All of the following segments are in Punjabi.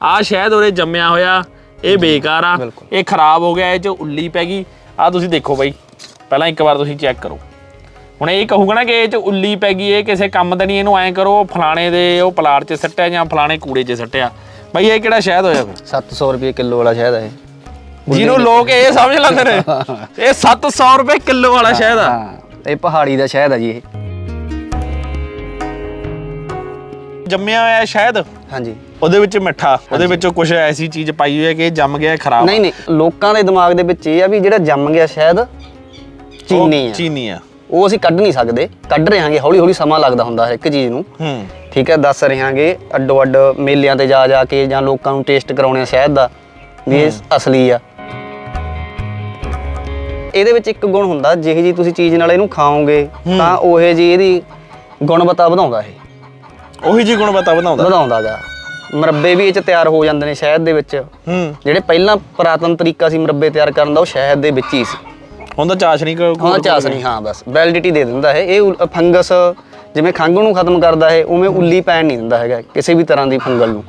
ਆ ਸ਼ਹਿਦ ਉਰੇ ਜੰਮਿਆ ਹੋਇਆ ਇਹ ਬੇਕਾਰ ਆ ਬਿਲਕੁਲ। ਇਹ ਖਰਾਬ ਹੋ ਗਿਆ ਇਹ ਚ ਉੱਲੀ ਪੈ ਗਈ। ਆ ਤੁਸੀਂ ਦੇਖੋ ਬਾਈ ਪਹਿਲਾਂ ਇੱਕ ਵਾਰ ਤੁਸੀਂ ਚੈੱਕ ਕਰੋ। ਹੁਣ ਇਹ ਕਹੂਗਾ ਨਾ ਕਿ ਇਹ ਚ ਉੱਲੀ ਪੈ ਗਈ ਇਹ ਕਿਸੇ ਕੰਮ ਦਾ ਨਹੀਂ ਇਹਨੂੰ ਐਂ ਕਰੋ ਫਲਾਣੇ ਦੇ ਉਹ ਪਲਾਟ 'ਚ ਸੱਟਿਆ ਜਾਂ ਫਲਾਣੇ ਕੂੜੇ 'ਚ ਸੱਟਿਆ। ਬਾਈ ਇਹ ਕਿਹੜਾ ਸ਼ਹਿਦ ਹੋਇਆ ਫਿਰ? 700 ਰੁਪਏ ਕਿਲੋ ਵਾਲਾ ਸ਼ਹਿਦ ਹੈ ਜਿਹਨੂੰ ਲੋਕ ਇਹ ਸਮਝ ਲੈਂਦੇ ਨੇ ਇਹ 700 ਰੁਪਏ ਕਿਲੋ ਵਾਲਾ ਸ਼ਹਿਦ ਆ। ਹਾਂ ਇਹ ਪਹਾੜੀ ਦਾ ਸ਼ਹਿਦ ਹੈ ਜੀ ਇਹ। ਜੰਮਿਆ ਹੋਇਆ ਸ਼ਹਿਦ? ਹਾਂਜੀ। ਉਹਦੇ ਵਿੱਚ ਮਿੱਠਾ ਉਹਦੇ ਵਿੱਚੋਂ ਕੁਝ ਐਸੀ ਚੀਜ਼ ਪਾਈ ਹੋਈ ਹੈ ਕਿ ਇਹ ਜੰਮ ਗਿਆ ਇਹ ਖਰਾਬ ਨਹੀਂ ਨਹੀਂ ਲੋਕਾਂ ਦੇ ਦਿਮਾਗ ਦੇ ਵਿੱਚ ਇਹ ਆ ਵੀ ਜਿਹੜਾ ਜੰਮ ਗਿਆ ਸ਼ਹਿਦ ਚੀਨੀ ਆ। ਚੀਨੀ ਆ। ਉਹ ਅਸੀਂ ਕੱਢ ਨਹੀਂ ਸਕਦੇ ਕੱਢ ਰਹੇ ਹਾਂਗੇ ਹੌਲੀ ਹੌਲੀ ਸਮਾਂ ਲੱਗਦਾ ਹੁੰਦਾ ਹਰ ਇੱਕ ਚੀਜ਼ ਨੂੰ। ਹੂੰ। ਠੀਕ ਹੈ ਦੱਸ ਰਹੇ ਹਾਂਗੇ ਅੱਡੋ ਅੱਡ ਮੇਲਿਆਂ ਤੇ ਜਾ ਜਾ ਕੇ ਜਾਂ ਲੋਕਾਂ ਨੂੰ ਟੇਸਟ ਕਰਾਉਣੇ ਸ਼ਹਿਦ ਦਾ ਵੀ ਇਹ ਅਸਲੀ ਆ। ਇਹਦੇ ਵਿੱਚ ਇੱਕ ਗੁਣ ਹੁੰਦਾ ਜਿਹੇ ਜੀ ਤੁਸੀਂ ਚੀਜ਼ ਨਾਲ ਇਹਨੂੰ ਖਾਓਗੇ ਤਾਂ ਉਹੇ ਜੀ ਇਹਦੀ ਗੁਣਵੱਤਾ ਵਧਾਉਂਦਾ ਇਹ। ਉਹੀ ਜੀ ਗੁਣਵੱਤਾ ਵਧਾਉਂਦਾ। ਵਧਾਉਂਦਾਗਾ। ਮਰੱਬੇ ਵੀ ਇਹ ਚ ਤਿਆਰ ਹੋ ਜਾਂਦੇ ਨੇ ਸ਼ਹਿਦ ਦੇ ਵਿੱਚ। ਹੂੰ। ਜਿਹੜੇ ਪਹਿਲਾਂ ਪੁਰਾਤਨ ਤਰੀਕਾ ਸੀ ਮਰੱਬੇ ਤਿਆਰ ਕਰਨ ਦਾ ਉਹ ਸ਼ਹਿਦ ਦੇ ਵਿੱਚ ਹੀ ਸੀ। ਹੁਣ ਤਾਂ ਚਾਸ਼ਨੀ ਹਾਂ ਚਾਸ ਨਹੀਂ ਹਾਂ ਬਸ। ਵੈਲਿਡਿਟੀ ਦੇ ਦਿੰਦਾ ਹੈ ਇਹ ਉਲ- ਫੰਗਸ ਜਿਵੇਂ ਖੰਘ ਨੂੰ ਖਤਮ ਕਰਦਾ ਹੈ ਉਵੇਂ ਉੱਲੀ ਪੈਣ ਨਹੀਂ ਦਿੰਦਾ ਹੈਗਾ ਕਿਸੇ ਵੀ ਤਰ੍ਹਾਂ ਦੀ ਫੰਗਲ ਨੂੰ।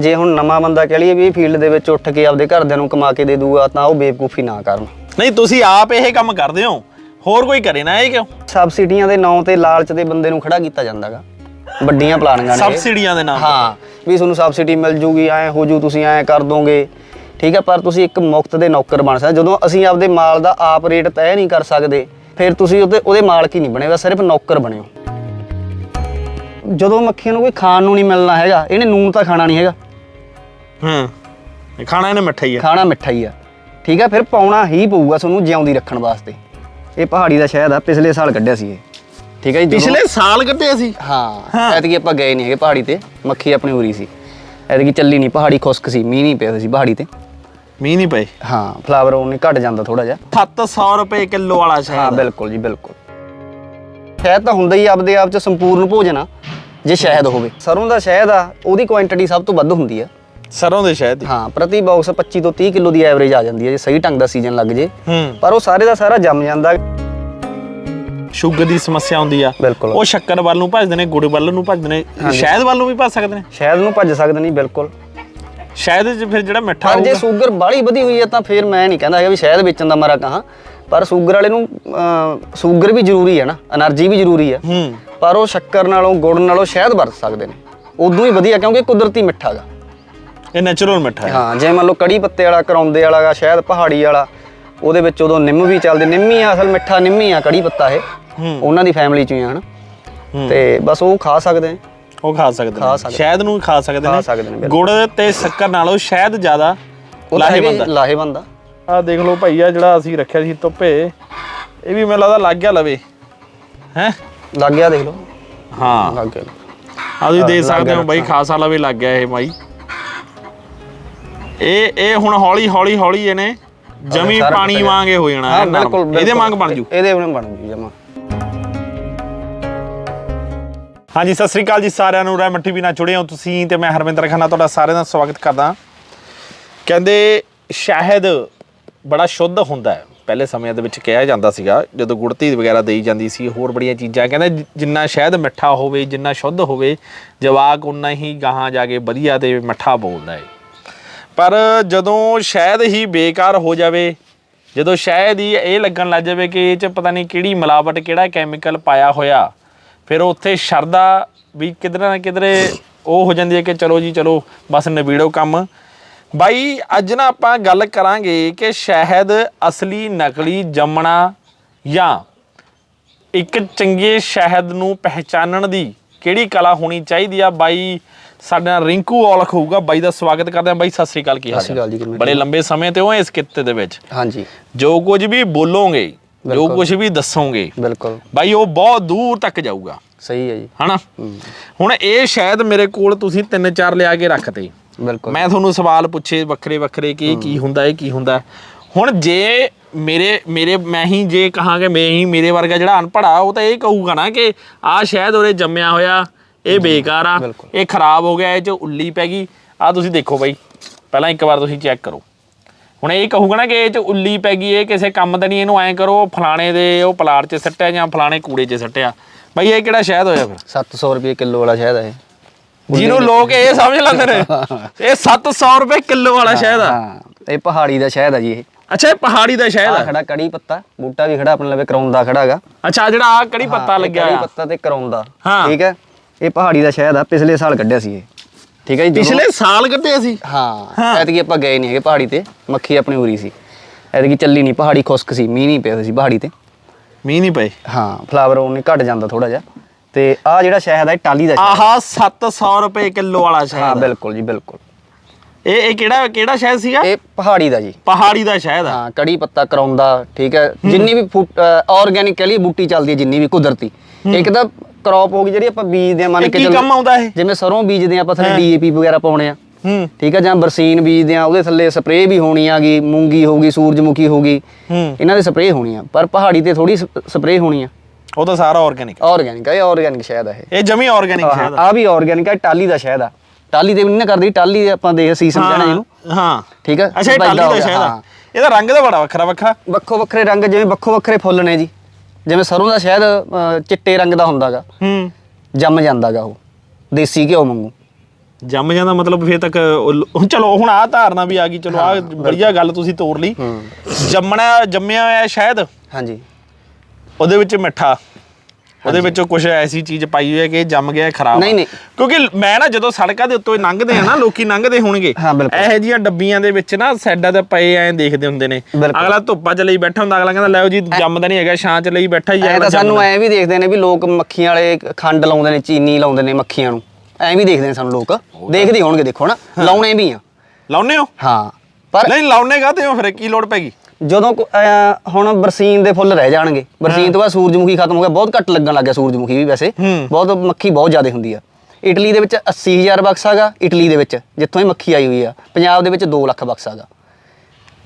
ਜੇ ਹੁਣ ਨਵਾਂ ਬੰਦਾ ਕਹਿ ਲਈਏ ਵੀ ਇਹ ਫੀਲਡ ਦੇ ਵਿੱਚ ਉੱਠ ਕੇ ਆਪਦੇ ਘਰਦਿਆਂ ਨੂੰ ਕਮਾ ਕੇ ਦੇ ਦੂਗਾ ਤਾਂ ਉਹ ਬੇਵਕੂਫੀ ਨਾ ਕਰਨ। ਨਹੀਂ ਤੁਸੀਂ ਆਪ ਇਹ ਕੰਮ ਕਰਦੇ ਹੋ। ਹੋਰ ਕੋਈ ਕਰੇ ਨਾ ਇਹ ਕਿਉਂ? ਸਬਸਿਡੀਆਂ ਦੇ ਨਾਂ ਤੇ ਲਾਲਚ ਦੇ ਬੰਦੇ ਨੂੰ ਖੜਾ ਕੀਤਾ ਜਾਂਦਾਗਾ ਵੱਡੀਆਂ ਪਲਾਨਿੰਗਾਂ ਨੇ। ਸਬਸਿਡੀਆਂ ਦੇ ਨਾਮ ਹਾਂ ਵੀ ਤੁਹਾਨੂੰ ਸਬਸਿਡੀ ਮਿਲ ਜੂਗੀ ਐ ਹੋ ਜੂ ਤੁਸੀਂ ਐ ਕਰ ਦੋਗੇ। ਠੀਕ ਹੈ ਪਰ ਤੁਸੀਂ ਇੱਕ ਮੁਫਤ ਦੇ ਨੌਕਰ ਬਣ ਸਕਦੇ ਜਦੋਂ ਅਸੀਂ ਆਪਦੇ ਮਾਲ ਦਾ ਆਪ ਰੇਟ ਤੈਅ ਨਹੀਂ ਕਰ ਸਕਦੇ ਫਿਰ ਤੁਸੀਂ ਉਹਦੇ ਉਹਦੇ ਮਾਲਕ ਹੀ ਨਹੀਂ ਬਣੇ ਬਸ ਸਿਰਫ ਨੌਕਰ ਬਣੇ ਹੋ ਜਦੋਂ ਮੱਖੀਆਂ ਨੂੰ ਕੋਈ ਖਾਣ ਨੂੰ ਨਹੀਂ ਮਿਲਣਾ ਹੈਗਾ ਇਹਨੇ ਨੂਨ ਤਾਂ ਖਾਣਾ ਨਹੀਂ ਹੈਗਾ। ਹੂੰ ਇਹ ਖਾਣਾ ਇਹਨੇ ਮਿੱਠਾ ਹੀ ਆ। ਖਾਣਾ ਮਿੱਠਾ ਹੀ ਆ। ਠੀਕ ਹੈ ਫਿਰ ਪਾਉਣਾ ਹੀ ਪਊਗਾ ਤੁਹਾਨੂੰ ਜਿਉਂਦੀ ਰੱਖਣ ਵਾਸਤੇ। ਇਹ ਪਹਾੜੀ ਦਾ ਸ਼ਹਿਦ ਆ ਪਿਛਲੇ ਸਾਲ ਕੱਢਿਆ ਸੀ ਇਹ। ਠੀਕ ਹੈ ਜੀ ਜਦੋਂ- ਪਿਛਲੇ ਸਾਲ ਕੱਟਿਆ ਸੀ ਹਾਂ ਐਤਕੀ ਆਪਾਂ ਗਏ ਨਹੀਂ ਹੈਗੇ ਪਹਾੜੀ ਤੇ ਮੱਖੀ ਆਪਣੀ ਉਰੀ ਸੀ। ਐਤਕੀ ਚੱਲੀ ਨਹੀਂ ਪਹਾੜੀ ਖੁਸ਼ਕ ਸੀ ਮੀਂਹ ਨਹੀਂ ਪਿਆ ਸੀ ਪਹਾੜੀ ਤੇ। ਮੀਂਹ ਨਹੀਂ ਪਏ। ਹਾਂ ਫਲਾਵਰ ਉਹਨੇ ਘਟ ਜਾਂਦਾ ਥੋੜਾ ਜਿਹਾ। 700 ਰੁਪਏ ਕਿਲੋ ਵਾਲਾ ਹਾਂ ਬਿਲਕੁਲ ਜੀ ਬਿਲਕੁਲ। ਸ਼ਹਿਦ ਤਾਂ ਹੁੰਦਾ ਹੀ ਆਪਦੇ ਆਪ ਚ ਸੰਪੂਰਨ ਭੋਜਨ ਆ ਜੇ ਸ਼ਹਿਦ ਹੋਵੇ। ਸਰੋਂ ਦਾ ਸ਼ਹਿਦ ਆ ਉਹਦੀ ਕੁਆਂਟੀਟੀ ਸਭ ਤੋਂ ਵੱਧ ਹੁੰਦੀ ਆ। ਸਰੋਂ ਦੇ ਸ਼ਹਿਦ ਦੀ? ਹਾਂ ਪ੍ਰਤੀ ਬਾਕਸ 25 ਤੋਂ 30 ਕਿਲੋ ਦੀ ਐਵਰੇਜ ਆ ਜਾਂਦੀ ਹੈ ਜੇ ਸਹੀ ਢੰਗ ਦਾ ਸੀਜ਼ਨ ਲੱਗ ਜੇ। ਹੂੰ। ਪਰ ਉਹ ਸਾਰੇ ਦਾ ਸਾਰਾ ਜੰਮ ਜਾਂਦਾ। ਸ਼ੂਗਰ ਦੀ ਸਮੱਸਿਆ ਆਉਂਦੀ ਆ ਉਹ ਸ਼ੱਕਰ ਵੱਲ ਨੂੰ ਭੱਜਦੇ ਨੇ ਗੁੜ ਵੱਲ ਨੂੰ ਭੱਜਦੇ ਨੇ ਸ਼ਹਿਦ ਵੱਲ ਨੂੰ ਵੀ ਭੱਜ ਸਕਦੇ ਨੇ। ਸ਼ਾਇਦ ਨੂੰ ਭੱਜ ਸਕਦੇ ਨਹੀਂ ਬਿਲਕੁਲ। ਸ਼ਹਿਦ 'ਚ ਫਿਰ ਜਿਹੜਾ ਮਿੱਠਾ ਪਰ ਜੇ ਸ਼ੂਗਰ ਬਾਲੀ ਵਧੀ ਹੋਈ ਹੈ ਤਾਂ ਫਿਰ ਮੈਂ ਨਹੀਂ ਕਹਿੰਦਾ ਹੈਗਾ ਵੀ ਸ਼ਾਇਦ ਵੇਚਣ ਦਾ ਮਾਰਾ ਕਹਾ। ਪਰ ਸ਼ੂਗਰ ਵਾਲੇ ਨੂੰ ਸ਼ੂਗਰ ਵੀ ਜ਼ਰੂਰੀ ਹੈ ਨਾ એનર્ਜੀ ਵੀ ਜ਼ਰੂਰੀ ਹੈ। ਪਰ ਉਹ ਸ਼ੱਕਰ ਨਾਲੋਂ ਗੁੜ ਨਾਲੋਂ ਸ਼ਾਇਦ ਵਰਤ ਸਕਦੇ ਨੇ। ਉਦੋਂ ਹੀ ਵਧੀਆ ਕਿਉਂਕਿ ਕੁਦਰਤੀ ਮਿੱਠਾ ਹੈਗਾ ਇਹ ਨੈਚੁਰਲ ਮਿੱਠਾ ਹੈ। ਹਾਂ ਜੇ ਮੰਨ ਲਓ ਕੜੀ ਪੱਤੇ ਵਾਲਾ ਕਰੌਂਦੇ ਵਾਲਾ ਗਾ ਪਹਾੜੀ ਵਾਲਾ ਉਹਦੇ ਵਿੱਚ ਉਦੋਂ ਨਿੰਮ ਵੀ ਚੱਲਦੇ ਨਿੰਮ ਹੀ ਅਸਲ ਮਿੱਠਾ ਨਿੰਮ ਹੀ ਆ ਕੜੀ ਪੱਤਾ ਇਹ। ਉਹਨਾਂ ਦੀ ਫੈਮਿਲੀ ਚੋਂ ਹੀ ਆ ਹਨ। ਤੇ ਬਸ ਉਹ ਖਾ ਸਕਦੇ ਨੇ। ਉਹ ਖਾ ਸਕਦੇ ਨੇ। ਸ਼ਹਿਦ ਨੂੰ ਖਾ ਸਕਦੇ ਖਾ ਨੇ ਸਕਦੇ ਨੇ ਬਿਲਕੁਲ। ਗੁੜ ਤੇ ਸ਼ੱਕਰ ਨਾਲੋਂ ਸ਼ਹਿਦ ਜ਼ਿਆਦਾ ਲਾਹੇਵੰਦ ਆ। ਲਾਹੇਵੰਦ ਆ। ਆ ਦੇਖ ਲਓ ਭਈਆ ਜਿਹੜਾ ਅਸੀਂ ਰੱਖਿਆ ਸੀ ਧੁੱਪੇ ਇਹ ਵੀ ਮੈਨੂੰ ਲੱਗਦਾ ਲੱਗ ਗਿਆ ਲਵੇ। ਹੈ? ਲੱਗ ਗਿਆ ਦੇਖ ਲਓ। ਹਾਂ। ਲੱਗ ਗਿਆ। ਆ ਤੁਸੀਂ ਦੇਖ ਸਕਦੇ ਹੋ ਬਾਈ ਖਾਸਾ ਲਵੇ ਲੱਗ ਗਿਆ ਇਹ ਬਾਈ। ਇਹ ਇਹ ਹੁਣ ਹੌਲੀ ਹੌਲੀ ਹੌਲੀ ਇਹਨੇ ਜਮੀ ਪਾਣੀ ਵਾਂਗੇ ਹੋ ਜਾਣਾ। ਬਿਲਕੁਲ ਇਹਦੇ। ਵਾਂਗ ਬਣ ਜੂ। ਇਹਦੇ ਵਾਂਗ ਬਣ ਜੂ ਜਮਾ। ਹਾਂਜੀ, ਸਤਿ ਸ੍ਰੀ ਅਕਾਲ ਜੀ ਸਾਰਿਆਂ ਨੂੰ। ਰੈਮਨ ਟੀਵੀ ਨਾਲ ਜੁੜੇ ਹੋ ਤੁਸੀਂ ਤੇ ਮੈਂ ਹਰਵਿੰਦਰ ਖੰਨਾ, ਤੁਹਾਡਾ ਸਾਰਿਆਂ ਦਾ ਸਵਾਗਤ ਕਰਦਾ। ਕਹਿੰਦੇ ਸ਼ਹਿਦ ਬੜਾ ਸ਼ੁੱਧ ਹੁੰਦਾ ਹੈ। ਪਹਿਲੇ ਸਮਿਆਂ ਦੇ ਵਿੱਚ ਕਿਹਾ ਜਾਂਦਾ ਸੀਗਾ, ਜਦੋਂ ਗੁੜਤੀ ਵਗੈਰਾ ਦੇਈ ਜਾਂਦੀ ਸੀ, ਹੋਰ ਬੜੀਆਂ ਚੀਜ਼ਾਂ। ਕਹਿੰਦੇ ਜਿੰਨਾ ਸ਼ਹਿਦ ਮਿੱਠਾ ਹੋਵੇ, ਜਿੰਨਾ ਸ਼ੁੱਧ ਹੋਵੇ, ਜਵਾਕ ਉਨਾ ਹੀ ਗਾਹਾਂ ਜਾ ਕੇ ਵਧੀਆ ਤੇ ਮਿੱਠਾ ਬੋਲਦਾ ਹੈ ਪਰ ਜਦੋਂ ਸ਼ਾਇਦ ਹੀ ਬੇਕਾਰ ਹੋ ਜਾਵੇ, ਜਦੋਂ ਸ਼ਾਇਦ ਹੀ ਇਹ ਲੱਗਣ ਲੱਗ ਜਾਵੇ ਕਿ ਇਹ ਚ ਪਤਾ ਨਹੀਂ ਕਿਹੜੀ ਮਿਲਾਵਟ, ਕਿਹੜਾ ਕੈਮੀਕਲ ਪਾਇਆ ਹੋਇਆ ਫਿਰ ਉੱਥੇ ਸ਼ਰਦਾ ਵੀ ਕਿਧਰੇ ਨਾ ਕਿਧਰੇ ਉਹ ਹੋ ਜਾਂਦੀ ਹੈ ਕਿ ਚਲੋ ਜੀ ਚਲੋ ਬਸ ਨਿਬੇੜੋ ਕੰਮ। ਬਾਈ ਅੱਜ ਨਾ ਆਪਾਂ ਗੱਲ ਕਰਾਂਗੇ ਕਿ ਸ਼ਹਿਦ ਅਸਲੀ ਨਕਲੀ ਜੰਮਣਾ ਜਾਂ ਇੱਕ ਚੰਗੇ ਸ਼ਹਿਦ ਨੂੰ ਪਹਿਚਾਨਣ ਦੀ ਕਿਹੜੀ ਕਲਾ ਹੋਣੀ ਚਾਹੀਦੀ ਆ? ਬਾਈ ਸਾਡੇ ਨਾਲ ਰਿੰਕੂ ਔਲਖ ਹੋਊਗਾ। ਬਾਈ ਦਾ ਸਵਾਗਤ ਕਰਦੇ ਆ ਬਾਈ ਸਤਿ ਸ੍ਰੀ ਅਕਾਲ ਕੀ ਹਾਲ ਕਿਵੇਂ ਬੜੇ ਲੰਬੇ ਸਮੇਂ ਤੇ ਹੋ ਇਸ ਕਿੱਤੇ ਦੇ ਵਿੱਚ। ਹਾਂਜੀ। ਜੋ ਕੁਝ ਵੀ ਬੋਲੋਗੇ ਜੋ। ਕੁਝ ਵੀ ਦੱਸੋਗੇ। ਬਿਲਕੁਲ। ਬਾਈ ਉਹ ਬਹੁਤ ਦੂਰ ਤੱਕ ਜਾਊਗਾ। ਸਹੀ ਹੈ ਜੀ। ਹਨਾ? ਹੁਣ ਇਹ ਸ਼ਾਇਦ ਮੇਰੇ ਕੋਲ ਤੁਸੀਂ ਤਿੰਨ ਚਾਰ ਲਿਆ ਕੇ ਰੱਖਤੇ। ਬਿਲਕੁਲ। ਮੈਂ ਤੁਹਾਨੂੰ ਸਵਾਲ ਪੁੱਛੇ ਵੱਖਰੇ ਵੱਖਰੇ ਕਿ ਕੀ ਹੁੰਦਾ ਇਹ ਕੀ ਹੁੰਦਾ। ਹੁਣ ਜੇ ਮੇਰੇ ਮੇਰੇ ਮੈਂ ਹੀ ਜੇ ਕਹਾਂਗੇ ਮੈਂ ਹੀ ਮੇਰੇ ਵਰਗਾ ਜਿਹੜਾ ਅਨਪੜਾ ਉਹ ਤਾਂ ਇਹ ਕਹੂਗਾ ਨਾ ਕਿ ਆ ਸ਼ਾਇਦ ਉਰੇ ਜੰਮਿਆ ਹੋਇਆ ਇਹ ਬੇਕਾਰ ਆ। ਇਹ ਖਰਾਬ ਹੋ ਗਿਆ ਇਹ ਚ ਉੱਲੀ ਪੈ ਗਈ। ਆ ਤੁਸੀਂ ਦੇਖੋ ਬਾਈ। ਪਹਿਲਾਂ ਇੱਕ ਵਾਰ ਤੁਸੀਂ ਚੈੱਕ ਕਰੋ। ਹੁਣ ਇਹ ਕਹੂਗਾ ਨਾ ਕਿ ਇਹ ਚ ਉੱਲੀ ਪੈ ਗਈ ਇਹ ਕਿਸੇ ਕੰਮ ਦਾ ਨਹੀਂ ਇਹਨੂੰ ਐਂ ਕਰੋ ਫਲਾਣੇ ਦੇ ਉਹ ਪਲਾਟ 'ਚ ਸੱਟਿਆ ਜਾਂ ਫਲਾਣੇ ਕੂੜੇ 'ਚ ਸੱਟਿਆ। ਬਾਈ ਇਹ ਕਿਹੜਾ ਸ਼ਹਿਦ ਹੋਇਆ ਫਿਰ? 700 ਰੁਪਏ ਕਿਲੋ ਵਾਲਾ ਸ਼ਹਿਦ ਹੈ। ਜਿਹਨੂੰ ਲੋਕ ਇਹ ਸਮਝ ਲੈਂਦੇ ਨੇ। ਇਹ 700 ਰੁਪਏ ਕਿਲੋ ਵਾਲਾ ਸ਼ਹਿਦ ਆ। ਹਾਂ। ਇਹ ਪਹਾੜੀ ਦਾ ਸ਼ਹਿਦ ਆ ਜੀ ਇਹ। ਅੱਛਾ ਇਹ ਪਹਾੜੀ ਦਾ ਸ਼ਹਿਦ ਆ। ਖੜਾ ਕੜੀ ਪੱਤਾ ਬੂਟਾ ਵੀ ਖੜਾ ਆਪਣੇ ਲਵੇ ਕਰਾਉਂਦਾ ਖੜਾ ਹੈਗਾ ਅੱਛਾ ਜਿਹੜਾ ਆ ਕੜੀ ਪੱਤਾ ਲੱਗਿਆ ਕੜੀ ਪੱਤਾ ਤੇ ਕਰਾਉਂਦਾ ਹਾਂ। ਠੀਕ ਹੈ? ਇਹ ਪਹਾੜੀ ਦਾ ਸ਼ਹਿਦ ਆ ਪਿਛਲੇ ਸਾਲ ਕੱਢਿਆ ਸੀ ਇਹ। ਠੀਕ ਹੈ ਜੀ ਜਦੋਂ- ਪਿਛਲੇ ਸਾਲ ਕੱਢਿਆ ਸੀ ਹਾਂ ਐਤਕੀ ਆਪਾਂ ਗਏ ਨਹੀਂ ਹੈਗੇ ਪਹਾੜੀ ਤੇ ਮੱਖੀ ਆਪਣੀ ਉਰੀ ਸੀ। ਐਤਕੀ ਚੱਲੀ ਨਹੀਂ ਪਹਾੜੀ ਖੁਸ਼ਕ ਸੀ ਮੀਂਹ ਨਹੀਂ ਪਿਆ ਸੀ ਪਹਾੜੀ ਤੇ। ਮੀਂਹ ਨਹੀਂ ਪਏ। ਹਾਂ ਫਲਾਵਰ ਉਹਨੇ ਘਟ ਜਾਂਦਾ ਥੋੜਾ ਜਿਹਾ। ਤੇ ਆ ਜਿਹੜਾ ਸ਼ਹਿਦ ਇਹ ਟਾਲੀ ਦਾ ਸ਼ਹਿਦ ਆਹਾ 700 ਰੁਪਏ ਕਿਲੋ ਵਾਲਾ ਹਾਂ ਸ਼ਹਿਦ। ਬਿਲਕੁਲ ਜੀ ਬਿਲਕੁਲ। ਇਹ ਇਹ ਕਿਹੜਾ ਕਿਹੜਾ ਸ਼ਹਿਦ ਸੀਗਾ? ਇਹ ਪਹਾੜੀ ਦਾ ਜੀ। ਪਹਾੜੀ ਦਾ ਸ਼ਹਿਦ ਆ। ਹਾਂ ਕੜੀ ਪੱਤਾ ਕਰਾਉਂਦਾ ਠੀਕ ਹੈ। ਜਿੰਨੀ ਵੀ ਆਰਗੈਨਿਕ ਕਹ ਲਈ ਬੂਟੀ ਚੱਲਦੀ ਹੈ ਜਿੰਨੀ ਵੀ ਕੁਦਰਤੀ। ਇੱਕ ਤਾਂ ਕ੍ਰੌਪ ਹੋ ਗਈ ਜਿਹੜੀ ਆਪਾਂ ਬੀਜਦੇ ਆ ਮੰਨ ਕੇ ਕੀ ਚੱਲੋ ਕੰਮ ਆਉਂਦਾ ਇਹ? ਜਿਵੇਂ ਸਰੋਂ ਬੀਜਦੇ ਆ ਆਪਾਂ ਥੱਲੇ ਡੀਏਪੀ ਵਗੈਰਾ ਪਾਉਣੇ ਆ। ਹੂੰ। ਠੀਕ ਹੈ ਜਾਂ ਬਰਸੀਨ ਬੀਜਦੇ ਆ ਉਹਦੇ ਥੱਲੇ ਸਪਰੇਅ ਵੀ ਹੋਣੀ ਆਗੀ ਮੂੰਗੀ ਹੋਗੀ ਸੂਰਜਮੁਖੀ ਹੋਗੀ ਹੂੰ। ਇਹਨਾਂ ਦੇ ਸਪਰੇਅ ਹੋਣੀ ਆ ਪਰ ਪਹਾੜੀ ਤੇ ਥੋੜੀ ਸਪਰੇਅ ਹੋਣੀ ਆ। ਉਹ ਤਾਂ ਸਾਰਾ ਆਰਗੈਨਿਕ ਆਰਗੈਨਿਕ ਆ ਇਹ ਆਰਗੈਨਿਕ ਸ਼ਹਿਦ ਆ ਇਹ। ਇਹ ਜਮੀ ਆਰਗੈਨਿਕ ਸ਼ਹਿਦ ਆ। ਆ ਵੀ ਆਰਗੈਨਿਕ ਆ ਟਾਲੀ ਦਾ ਸ਼ਹਿਦ ਆ। ਟਾਲੀ ਦੇ ਵੀ ਨਹੀਂ ਨਾ ਕਰਦੀ ਟਾਲੀ ਆਪਾਂ ਦੇਖ ਸੀਸਮ ਕਹਿੰਦੇ ਇਹਨੂੰ। ਹਾਂ। ਠੀਕ ਹੈ ਅੱਛਾ ਟਾਲੀ ਦਾ ਸ਼ਹਿਦ ਆ। ਇਹਦਾ ਰੰਗ ਤਾਂ ਬੜਾ ਵੱਖਰਾ ਵੱਖਰਾ। ਵੱਖੋ ਵੱਖਰੇ ਰੰਗ ਜਿਵੇਂ ਵੱਖੋ ਵੱਖਰੇ ਫੁੱਲ ਨੇ ਜੀ। ਜਿਵੇਂ ਸਰੋਂ ਦਾ ਸ਼ਹਿਦ ਅਹ, ਚਿੱਟੇ ਰੰਗ ਦਾ ਹੁੰਦਾਗਾ। ਹੂੰ। ਜੰਮ ਜਾਂਦਾਗਾ ਉਹ। ਦੇਸੀ ਘਿਓ ਵਾਂਗੂ। ਜੰਮ ਜਾਂਦਾ ਮਤਲਬ ਫੇਰ ਤੱਕ ਉਹ- ਹੁਣ ਚਲੋ ਹੁਣ ਆਹ ਧਾਰਨਾ ਵੀ ਆ ਗਈ। ਚਲੋ ਆ ਵਧੀਆ ਗੱਲ ਤੁਸੀਂ ਤੋਰ ਲਈ। ਜੰਮਣਾ ਜੰਮਿਆ ਹੋਇਆ ਸ਼ਹਿਦ। ਹਾਂਜੀ। ਉਹਦੇ ਵਿੱਚ ਮਿੱਠਾ। ਉਹਦੇ ਵਿੱਚ ਕੁਝ ਐਸੀ ਚੀਜ਼ ਪਾਈ ਹੋਈ ਹੈ ਕਿ ਜੰਮ ਗਿਆ ਖਰਾਬ। ਨਹੀਂ, ਨਹੀਂ। ਕਿਉਂਕਿ ਮੈਂ ਨਾ ਜਦੋਂ ਸੜਕਾਂ ਦੇ ਉੱਤੋਂ ਇਹ ਲੰਘਦੇ ਆ ਨਾ ਲੋਕੀ ਲੰਘਦੇ ਹੋਣਗੇ। ਹਾਂ, ਬਿਲਕੁਲ। ਇਹੋ ਜੀਆਂ ਡੱਬੀਆਂ ਦੇ ਵਿੱਚ ਨਾ ਸਾਈਡਾਂ ਤੇ ਪਏ ਐਂ ਦੇਖਦੇ ਹੁੰਦੇ ਨੇ। ਬਿਲਕੁਲ। ਅਗਲਾ ਧੁੱਪਾਂ 'ਚ ਲਈ ਬੈਠਾ ਹੁੰਦਾ ਅਗਲਾ ਕਹਿੰਦਾ ਲੈਓ ਜੀ ਜੰਮਦਾ ਨਹੀਂ ਹੈਗਾ ਛਾਂ 'ਚ ਲਈ ਬੈਠਾ ਹੀ ਐ ਤਾਂ ਸਾਨੂੰ। ਐ ਵੀ ਦੇਖਦੇ ਨੇ ਵੀ ਲੋਕ ਮੱਖੀਆਂ ਵਾਲੇ ਖੰਡ ਲਾਉਂਦੇ ਨੇ ਚੀਨੀ ਲਾਉਂਦੇ ਨੇ ਮੱਖੀਆਂ ਨੂੰ। ਐ ਵੀ ਦੇਖਦੇ ਨੇ ਸਾਨੂੰ ਲੋਕ। ਦੇਖਦੇ ਹੋਣਗੇ ਦੇਖੋ ਨਾ। ਲਾਉਣੇ ਵੀ ਆ। ਲਾਉਨੇ ਹੋ? ਹਾਂ ਪਰ ਨਹੀਂ ਲਾਉਨੇ ਕਾਤੇ ਹੋ? ਫਿਰ ਕੀ ਲੋੜ ਪੈਗੀ ਜਦੋਂ ਕੋ- ਅਹ ਹੁਣ ਬਰਸੀਨ ਦੇ ਫੁੱਲ ਰਹਿ ਜਾਣਗੇ। ਬਰਸੀਨ ਤੋਂ ਬਾਅਦ ਸੂਰਜਮੁਖੀ ਖਤਮ ਹੋ ਗਿਆ। ਬਹੁਤ ਘੱਟ ਲੱਗਣ ਲੱਗ ਗਿਆ ਸੂਰਜਮੁਖੀ ਵੀ ਵੈਸੇ। ਹੂੰ। ਬਹੁਤ ਮੱਖੀ ਬਹੁਤ ਜ਼ਿਆਦਾ ਹੁੰਦੀ ਆ। ਇਟਲੀ ਦੇ ਵਿੱਚ 80000 ਬਕਸਾ ਹੈਗਾ ਇਟਲੀ ਦੇ ਵਿੱਚ ਜਿੱਥੋਂ ਇਹ ਮੱਖੀ ਆਈ ਹੋਈ ਆ। ਪੰਜਾਬ ਦੇ ਵਿੱਚ 2 ਲੱਖ ਬਕਸਾ ਹੈਗਾ।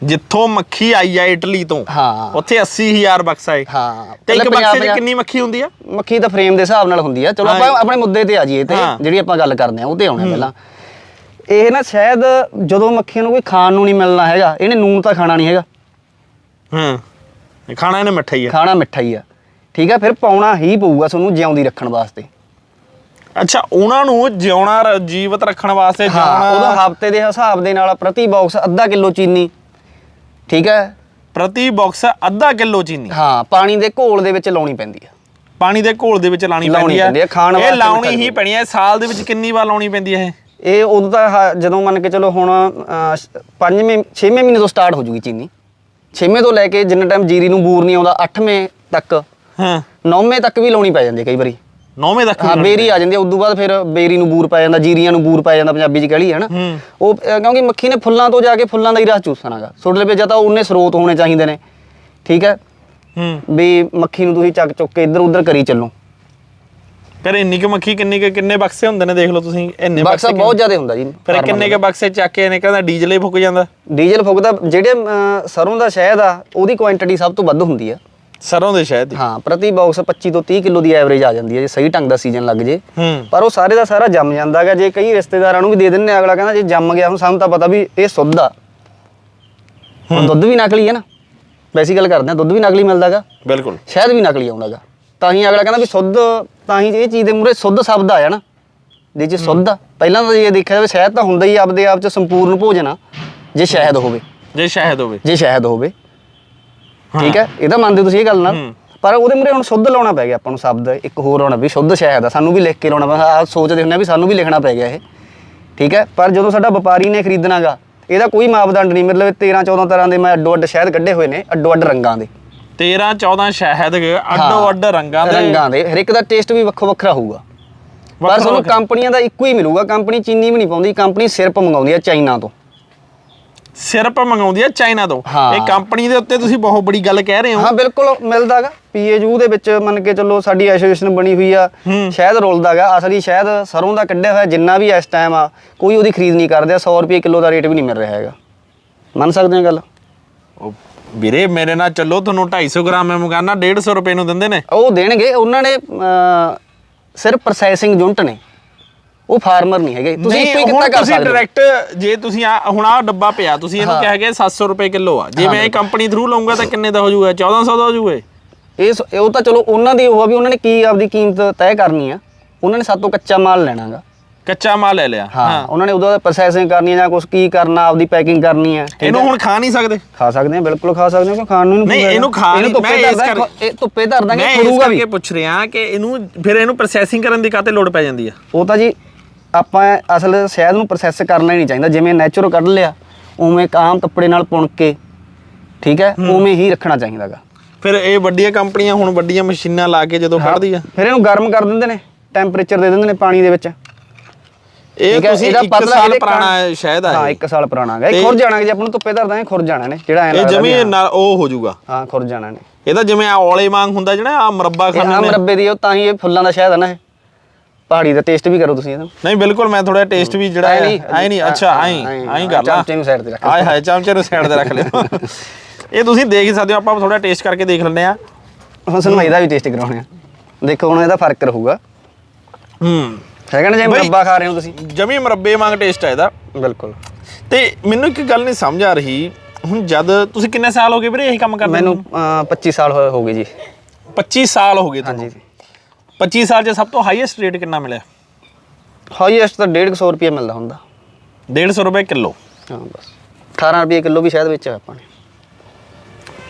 ਜਿੱਥੋਂ ਮੱਖੀ ਆਈ ਆ ਇਟਲੀ ਤੋਂ ਹਾਂ। ਉੱਥੇ 80000 ਬਕਸਾ ਹੈ ਹਾਂ। ਤੇ ਇੱਕ ਪਹਿਲਾਂ ਬਕਸੇ 'ਚ ਪੰਜਾਹ- ਕਿੰਨੀ ਮੱਖੀ ਹੁੰਦੀ ਆ? ਮੱਖੀ ਤਾਂ ਫਰੇਮ ਦੇ ਹਿਸਾਬ ਨਾਲ ਹੁੰਦੀ ਆ। ਚਲੋ ਹਾਂ। ਆਪਾਂ ਆਪਣੇ ਮੁੱਦੇ ਤੇ ਆ ਜਾਈਏ ਤੇ ਹਾਂ। ਜਿਹੜੀ ਆਪਾਂ ਗੱਲ ਕਰਦੇ ਆ ਉਹ ਤੇ ਆਉਣਾ ਪਹਿਲਾਂ। ਇਹ ਨਾ ਸ਼ਾਇਦ ਜਦੋਂ ਮੱਖੀਆਂ ਨੂੰ ਕੋਈ ਖਾਣ ਨੂੰ ਨਹੀਂ ਮਿਲਣਾ ਹੈਗਾ ਇਹਨੇ ਨੂਨ ਤਾਂ ਖਾਣਾ ਨਹੀਂ ਹੈਗਾ। ਹਾਂ। ਖਾਣਾ ਇਹਨੇ ਮਿੱਠਾ ਹੀ ਆ। ਖਾਣਾ ਮਿੱਠਾ ਹੀ ਆ। ਠੀਕ ਹੈ ਫਿਰ ਪਾਉਣਾ ਹੀ ਪਊਗਾ ਤੁਹਾਨੂੰ ਜਿਉਂਦੀ ਰੱਖਣ ਵਾਸਤੇ। ਅੱਛਾ ਉਹਨਾਂ ਨੂੰ ਜਿਉਣਾ ਰ- ਜੀਵਤ ਰੱਖਣ ਵਾਸਤੇ ਹਾਂ ਜਿਉਣਾ ਉਹਦਾ ਹਫ਼ਤੇ ਦੇ ਹਿਸਾਬ ਦੇ ਨਾਲ ਪ੍ਰਤੀ ਬਾਕਸ ਅੱਧਾ ਕਿਲੋ ਚੀਨੀ। ਠੀਕ ਹੈ ਪ੍ਰਤੀ ਬਾਕਸ ਅੱਧਾ ਕਿਲੋ ਚੀਨੀ। ਹਾਂ ਪਾਣੀ ਦੇ ਘੋਲ ਦੇ ਵਿੱਚ ਲਾਉਣੀ ਪੈਂਦੀ ਆ। ਪਾਣੀ ਦੇ ਘੋਲ ਦੇ ਵਿੱਚ ਲਾਣੀ ਲਾਉਣੀ ਪੈਂਦੀ ਪੈਂਦੀ ਹੈ ਹੈ, ਖਾਣ ਇਹ ਵਾਸਤੇ ਲਾਉਣੀ ਮਿੱਠਾ ਹੀ ਪੈਣੀ ਹੈ ਸਾਲ ਦੇ ਵਿੱਚ ਕਿੰਨੀ ਵਾਰ ਲਾਉਣੀ ਪੈਂਦੀ ਹੈ ਇਹ? ਇਹ ਉਦੋਂ ਤਾਂ ਹ- ਜਦੋਂ ਮੰਨ ਕੇ ਚਲੋ ਹੁਣ ਅਹ, ਸ਼- ਪੰਜਵੇਂ ਛੇਵੇਂ ਮਹੀਨੇ ਤੋਂ ਸਟਾਰਟ ਹੋ ਜੂਗੀ ਚੀਨੀ। ਛੇਵੇਂ ਤੋਂ ਲੈ ਕੇ ਜਿੰਨਾ ਟਾਈਮ ਜੀਰੀ ਨੂੰ ਬੂਰ ਨਹੀਂ ਆਉਂਦਾ ਅੱਠਵੇਂ ਤੱਕ ਹਾਂ। ਨੌਵੇਂ ਤੱਕ ਵੀ ਲਾਉਣੀ ਪੈ ਜਾਂਦੀ ਹੈ ਕਈ ਵਾਰੀ। ਨੌਵੇਂ ਤੱਕ ਹਾਂ ਬੇਰੀ ਆ ਜਾਂਦੀ ਹੈ ਉਦੋਂ ਬਾਅਦ ਫਿਰ ਬੇਰੀ ਨੂੰ ਬੂਰ ਪੈ ਜਾਂਦਾ ਜੀਰੀਆਂ ਨੂੰ ਬੂਰ ਪੈ ਜਾਂਦਾ ਪੰਜਾਬੀ ਚ ਕਹਿ ਲਈ ਹੈ ਨਾ। ਉਹ ਕਿਉਂਕਿ ਮੱਖੀ ਨੇ ਫੁੱਲਾਂ ਤੋਂ ਜਾ ਕੇ ਫੁੱਲਾਂ ਦਾ ਹੀ ਰਸ ਚੂਸਣਾਗਾ ਛੋਟੇ ਲਵੇ ਜਾਂ ਤਾਂ ਉਹਨੇ ਸਰੋਤ ਹੋਣੇ ਚਾਹੀਦੇ ਨੇ। ਠੀਕ ਹੈ? ਹੂੰ। ਵੀ ਮੱਖੀ ਨੂੰ ਤੁਸੀਂ ਚੱਕ ਚੁੱਕ ਕੇ ਇੱਧਰ ਉੱਧਰ ਕਰੀ ਚੱਲੋ। ਫਿਰ ਇੰਨੀ ਕੁ ਮੱਖੀ ਕਿੰਨੀ ਕੁ ਕਿੰਨੇ ਬਕਸੇ ਹੁੰਦੇ ਨੇ ਦੇਖ ਲਓ ਤੁਸੀਂ ਇੰਨੇ ਬਕਸਾ ਬਹੁਤ ਜ਼ਿਆਦਾ ਹੁੰਦਾ ਜੀ ਫਿਰ ਕਿੰਨੇ ਕੁ ਬਕਸੇ ਚੱਕ ਕੇ ਇਹਨੇ ਕਹਿੰਦਾ ਡੀਜ਼ਲ ਹੀ ਫੁੱਕ ਜਾਂਦਾ। ਡੀਜ਼ਲ ਫੁੱਕਦਾ ਜਿਹੜੇ ਸਰੋਂ ਦਾ ਸ਼ਹਿਦ ਆ ਉਹਦੀ ਕੁਆਂਟੀਟੀ ਸਭ ਤੋਂ ਵੱਧ ਹੁੰਦੀ ਆ। ਸਰੋਂ ਦੇ ਸ਼ਹਿਦ ਦੀ? ਹਾਂ ਪ੍ਰਤੀ ਬਾਕਸ 25 ਤੋਂ 30 ਕਿਲੋ ਦੀ ਐਵਰੇਜ ਆ ਜਾਂਦੀ ਹੈ ਜੇ ਸਹੀ ਢੰਗ ਦਾ ਸੀਜ਼ਨ ਲੱਗ ਜੇ। ਹੂੰ। ਪਰ ਉਹ ਸਾਰੇ ਦਾ ਸਾਰਾ ਜੰਮ ਜਾਂਦਾ ਹੈਗਾ ਜੇ ਕਈ ਰਿਸ਼ਤੇਦਾਰਾਂ ਨੂੰ ਵੀ ਦੇ ਦਿੰਨੇ ਅਗਲਾ ਕਹਿੰਦਾ ਜੇ ਜੰਮ ਗਿਆ ਹੁਣ ਸਾਨੂੰ ਤਾਂ ਪਤਾ ਵੀ ਇਹ ਸੁੱਧ ਆ। ਹੁਣ ਦੁੱਧ ਵੀ ਨਕਲੀ ਹੈ ਨਾ। ਵੈਸੀ ਗੱਲ ਕਰਦੇ ਆ ਦੁੱਧ ਵੀ ਨਕਲੀ ਮਿਲਦਾਗਾ ਬਿਲਕੁਲ। ਸ਼ਹਿਦ ਵੀ ਨਕਲੀ ਆਉਂਦਾਗਾ ਤਾਂ ਹੀ ਅਗਲਾ ਕਹਿੰਦਾ ਵੀ ਸੁੱਧ ਤਾਂ ਹੀ ਇਹ ਚੀਜ਼ ਦੇ ਮੂਰੇ ਸੁੱਧ ਸ਼ਬਦ ਆਇਆ ਨਾ ਜੇ ਚ ਸੁੱਧ ਆ ਪਹਿਲਾਂ ਤਾਂ ਇਹ ਦੇਖਿਆ ਜਾਵੇ ਸ਼ਹਿਦ ਤਾਂ ਹੁੰਦਾ ਹੀ ਆਪਦੇ ਆਪ ਚ ਸੰਪੂਰਨ ਭੋਜਨ ਆ ਜੇ ਸ਼ਹਿਦ ਹੋਵੇ। ਜੇ ਸ਼ਹਿਦ ਹੋਵੇ। ਜੇ ਸ਼ਹਿਦ ਹੋਵੇ। ਠੀਕ ਹੈ? ਇਹ ਤਾਂ ਮੰਨਦੇ ਤੁਸੀਂ ਇਹ ਗੱਲ ਨਾਲ। ਹੂੰ। ਪਰ ਉਹਦੇ ਮੂਰੇ ਹੁਣ ਸ਼ੁੱਧ ਲਾਉਣਾ ਪੈ ਗਿਆ ਆਪਾਂ ਨੂੰ ਸ਼ਬਦ ਇੱਕ ਹੋਰ ਆਉਣਾ ਵੀ ਸ਼ੁੱਧ ਸ਼ਹਿਦ ਆ ਸਾਨੂੰ ਵੀ ਲਿਖ ਕੇ ਲਾਉਣਾ ਪੈ ਆ ਸੋਚਦੇ ਹੁੰਦੇ ਆ ਵੀ ਸਾਨੂੰ ਵੀ ਲਿਖਣਾ ਪੈ ਗਿਆ ਇਹ। ਠੀਕ ਹੈ? ਪਰ ਜਦੋਂ ਸਾਡਾ ਵਪਾਰੀ ਨੇ ਖਰੀਦਣਾਗਾ ਇਹਦਾ ਕੋਈ ਮਾਪਦੰਡ ਨਹੀਂ। ਮਤਲਬ 13 14 ਤਰ੍ਹਾਂ ਦੇ ਮੈਂ ਅੱਡੋ ਅੱਡ ਸ਼ਹਿਦ ਕੱਢੇ ਹੋਏ ਨੇ ਅੱਡੋ ਅੱਡ ਰੰਗਾਂ ਦੇ। 13 14 ਸ਼ਹਿਦ ਅੱਡੋ ਅੱਡ ਰੰਗਾਂ ਦੇ। ਰੰਗਾਂ ਦੇ। ਹਰ ਇੱਕ ਦਾ ਟੇਸਟ ਵੀ ਵੱਖੋ ਵੱਖਰਾ ਹੋਊਗਾ। ਪਰ ਵੱਖਰਾ ਤੁਹਾਨੂੰ ਵੱਖਰਾ। ਕੰਪਨੀਆਂ ਦਾ ਇੱਕੋ ਹੀ ਮਿਲੂਗਾ। ਕੰਪਨੀ ਚੀਨੀ ਵੀ ਨਹੀਂ ਪਾਉਂਦੀ। ਕੰਪਨੀ ਸਿਰਪ ਮੰਗਾਉਂਦੀ ਹੈ ਚਾਈਨਾ ਤੋਂ। ਸਿਰਪ ਮੰਗਾਉਂਦੀ ਹੈ ਚਾਈਨਾ ਤੋਂ? ਹਾਂ। ਇਹ ਕੰਪਨੀ ਦੇ ਉੱਤੇ ਤੁਸੀਂ ਬਹੁਤ ਬੜੀ ਗੱਲ ਕਹਿ ਰਹੇ ਹੋ। ਹਾਂ ਬਿਲਕੁਲ ਮਿਲਦਾਗਾ। ਪੀਏਯੂ ਦੇ ਵਿੱਚ ਮੰਨ ਕੇ ਚੱਲੋ ਸਾਡੀ ਐਸੋਸੀਏਸ਼ਨ ਬਣੀ ਹੋਈ ਆ। ਹੂੰ। ਸ਼ਹਿਦ ਰੋਲਦਾਗਾ। ਅਸਲੀ ਸ਼ਹਿਦ ਸਰੋਂ ਦਾ ਕੱਢਿਆ ਹੋਇਆ ਜਿੰਨਾ ਵੀ ਇਸ ਟਾਈਮ ਆ ਕੋਈ ਉਹਦੀ ਖਰੀਦ ਨਹੀਂ ਕਰਦੇ। 100 ਰੁਪਏ ਕਿਲੋ ਦਾ ਰੇਟ ਵੀ ਨਹੀਂ ਮਿਲ ਰਿਹਾ ਹੈਗਾ। ਮੰਨ ਸਕਦੇ ਹੋ ਗੱਲ? ਉਹ ਵੀਰੇ ਮੇਰੇ ਨਾਲ ਚੱਲੋ ਤੁਹਾਨੂੰ 250 ਗ੍ਰਾਮ ਮੈਂ ਮੰਗਾਨਾ 150 ਰੁਪਏ ਨੂੰ ਦਿੰਦੇ ਨੇ। ਉਹ ਦੇਣਗੇ ਉਹਨਾਂ ਨੇ ਅਹ, ਸਿਰਫ ਪ੍ਰੋਸੈਸਿੰਗ ਯੂਨਿਟ ਨੇ। ਉਹ ਫਾਰਮਰ ਨਹੀਂ ਹੈਗੇ। ਤੁਸੀਂ ਨਹੀਂ, ਇੱਕੋ ਹੀ ਕਿੱਤਾ ਕਰ ਤੁਸੀਂ ਸਕਦੇ ਹੋ। ਡਾਇਰੈਕਟ ਜੇ ਤੁਸੀਂ ਆ ਹੁਣ ਆ ਡੱਬਾ ਪਿਆ ਤੁਸੀਂ ਇਹਨੂੰ। ਕਿਹਾ ਗਿਆ 700 ਰੁਪਏ ਕਿਲੋ ਆ। ਜੇ ਮੈਂ ਇਹ ਕੰਪਨੀ ਥਰੂ ਲਵਾਂਗਾ ਤਾਂ ਕਿੰਨੇ ਦਾ ਹੋ ਜਾਊਗਾ? 1400 ਦਾ ਹੋ ਜਾਊਗਾ ਇਹ? ਇਹ ਸ- ਉਹ ਤਾਂ ਚਲੋ ਉਹਨਾਂ ਦੀ ਉਹ ਆ ਵੀ ਉਹਨਾਂ ਨੇ ਕੀ ਆਪਦੀ ਕੀਮਤ ਤੈਅ ਕਰਨੀ ਆ। ਉਹਨਾਂ ਨੇ ਸਾਤੋਂ ਕੱਚਾ ਮਾਲ ਲੈਣਾਗਾ। ਕੱਚਾ ਮਾਲ ਲੈ ਲਿਆ। ਹਾਂ ਉਹਨਾਂ ਨੇ ਉਦੋਂ ਪ੍ਰੋਸੈਸਿੰਗ ਕਰਨੀ ਹੈ ਜਾਂ ਕੁਝ ਕੀ ਕਰਨਾ ਆਪਦੀ ਪੈਕਿੰਗ ਕਰਨੀ ਹੈ। ਇਹਨੂੰ? ਹੁਣ ਖਾ ਨਹੀਂ ਸਕਦੇ। ਖਾ ਸਕਦੇ ਆ ਬਿਲਕੁਲ ਖਾ ਸਕਦੇ ਆ ਕਿ ਖਾਣ ਨੂੰ ਨਹੀਂ, ਇਹਨੂੰ। ਖਾ ਨਹੀਂ- ਮੈਂ ਇਸ ਕਰਕੇ- ਇਹ ਧੁੱਪੇ ਧਰ ਦਾਂਗੇ ਮੈਂ ਖੜੂਗਾ ਵੀ। ਕਰਕੇ ਪੁੱਛ ਰਿਹਾ ਕਿ ਇਹਨੂੰ ਫਿਰ ਇਹਨੂੰ ਪ੍ਰੋਸੈਸਿੰਗ ਕਰਨ ਦੀ ਕਾਤੇ ਲੋੜ ਪੈ ਜਾਂਦੀ ਆ? ਉਹ ਤਾਂ ਜੀ ਆਪਾਂ ਅਸਲ ਸ਼ਹਿਦ ਨੂੰ ਪ੍ਰੋਸੈਸ ਕਰਨਾ ਹੀ ਨਹੀਂ ਚਾਹੀਦਾ। ਜਿਵੇਂ ਨੈਚੁਰਲ ਕੱਢ ਲਿਆ ਉਵੇਂ ਇੱਕ ਆਮ ਕੱਪੜੇ ਨਾਲ ਪੁਣ ਕੇ ਠੀਕ ਹੈ? ਉਵੇਂ ਹੀ ਰੱਖਣਾ ਚਾਹੀਦਾਗਾ। ਫਿਰ ਇਹ ਵੱਡੀਆਂ ਕੰਪਨੀਆਂ ਹੁਣ ਵੱਡੀਆਂ ਮਸ਼ੀਨਾਂ ਲਾ ਕੇ ਜਦੋਂ ਕੱਢਦੀ ਆ। ਫਿਰ ਇਹਨੂੰ ਗਰਮ ਕਰ ਦਿੰਦੇ ਨੇ ਟੈਂਪਰੇਚਰ ਦੇ ਦਿੰਦੇ ਨੇ ਪਾਣੀ ਦੇ ਵਿੱਚ। ਇਹ ਤੁਸੀਂ ਇਹਦਾ 1 ਪਤਲਾ ਸਾਲ ਇਹਦੇ ਪੁਰਾਣਾ ਸ਼ਾਇਦ ਆ ਹਾਂ ਇਹ। 1 ਸਾਲ ਪੁਰਾਣਾ ਹੈਗਾ। ਇਹ ਖੁਰ ਜਾਣਾ ਜੇ ਆਪਾਂ ਨੂੰ ਧੁੱਪੇ ਧਰ ਦਾਂਗੇ ਖੁਰ ਜਾਣਾ ਨੇ ਜਿਹੜਾ ਐ ਇਹ ਜਮੀ। ਨਾਲ ਉਹ ਹੋ ਜਾਊਗਾ। ਹਾਂ ਖੁਰ ਜਾਣਾ ਨੇ। ਇਹਦਾ ਜਿਵੇਂ ਆ ਔਲੇ ਵਾਂਗ ਹੁੰਦਾ ਜਿਹੜਾ ਆ ਮੁਰੱਬਾ ਇਹ ਖਾਣੇ ਨੇ। ਰੱਬੇ ਦੀ ਉਹ ਤਾਂ ਹੀ ਇਹ ਫੁੱਲਾਂ ਦਾ ਸ਼ਹਿਦ ਹੈ ਨਾ ਇਹ। ਪਹਾੜੀ ਦਾ ਟੇਸਟ ਵੀ ਕਰੋ ਤੁਸੀਂ ਇਹਦਾ। ਨਹੀਂ ਬਿਲਕੁਲ ਮੈਂ ਥੋੜਾ ਟੇਸਟ ਵੀ ਜਿਹੜਾ ਹੈ ਨਹੀਂ, ਐ ਨਹੀਂ ਅੱਛਾ ਐਂ, ਐਂ ਕਰ ਲਾ। ਚਮਚੇ ਨੂੰ side ਤੇ ਰੱਖ ਆਏ ਹਾਏ ਚਮਚੇ ਨੂੰ ਸਾਈਡ ਤੇ ਰੱਖ ਲਿਓ। ਇਹ ਤੁਸੀਂ ਦੇਖ ਹੀ ਸਕਦੇ ਹੋ ਆਪਾਂ ਥੋੜਾ ਟੇਸਟ ਕਰਕੇ ਦੇਖ ਲੈਂਦੇ ਆ ਹੁਣ ਸਨਮਾਈ ਦਾ ਵੀ ਟੇਸਟ ਕਰਾਉਣੇ ਆ। ਦੇਖੋ ਹੁਣ ਇਹਦਾ ਫ਼ਰਕ ਰਹੂਗਾ। ਹੂੰ। ਹੈਗਾ ਨਾ ਜੇ ਬਈ- ਮੁਰੱਬਾ ਖਾ ਰਹੇ ਹੋ ਤੁਸੀਂ? ਜਮੀ ਮੁਰੱਬੇ ਵਾਂਗ ਟੇਸਟ ਹੈ ਇਹਦਾ। ਬਿਲਕੁਲ। ਤੇ ਮੈਨੂੰ ਇੱਕ ਗੱਲ ਨਹੀਂ ਸਮਝ ਆ ਰਹੀ। ਹੁਣ ਜਦ ਤੁਸੀਂ ਕਿੰਨੇ ਸਾਲ ਹੋ ਗਏ ਵੀਰੇ ਇਹੀ ਕੰਮ ਕਰਦੇ ਮੈਨੂੰ ਅਹ, 25 ਸਾਲ ਹੋਏ ਹੋ ਗਏ ਜੀ। 25 ਸਾਲ ਹੋ ਗਏ ਤੁਹਾਨੂੰ? ਹਾਂਜੀ 25 ਸਾਲ 'ਚ ਸਭ ਤੋਂ ਹਾਈਐਸਟ ਰੇਟ ਕਿੰਨਾ ਮਿਲਿਆ? ਹਾਈਐਸਟ ਤਾਂ 150 ਰੁਪਏ ਮਿਲਦਾ ਹੁੰਦਾ। 150 ਰੁਪਏ ਕਿਲੋ? ਹਾਂ ਬਸ। 18 ਰੁਪਏ ਕਿਲੋ ਵੀ ਸ਼ਾਇਦ ਵੇਚਿਆ ਆਪਾਂ ਨੇ।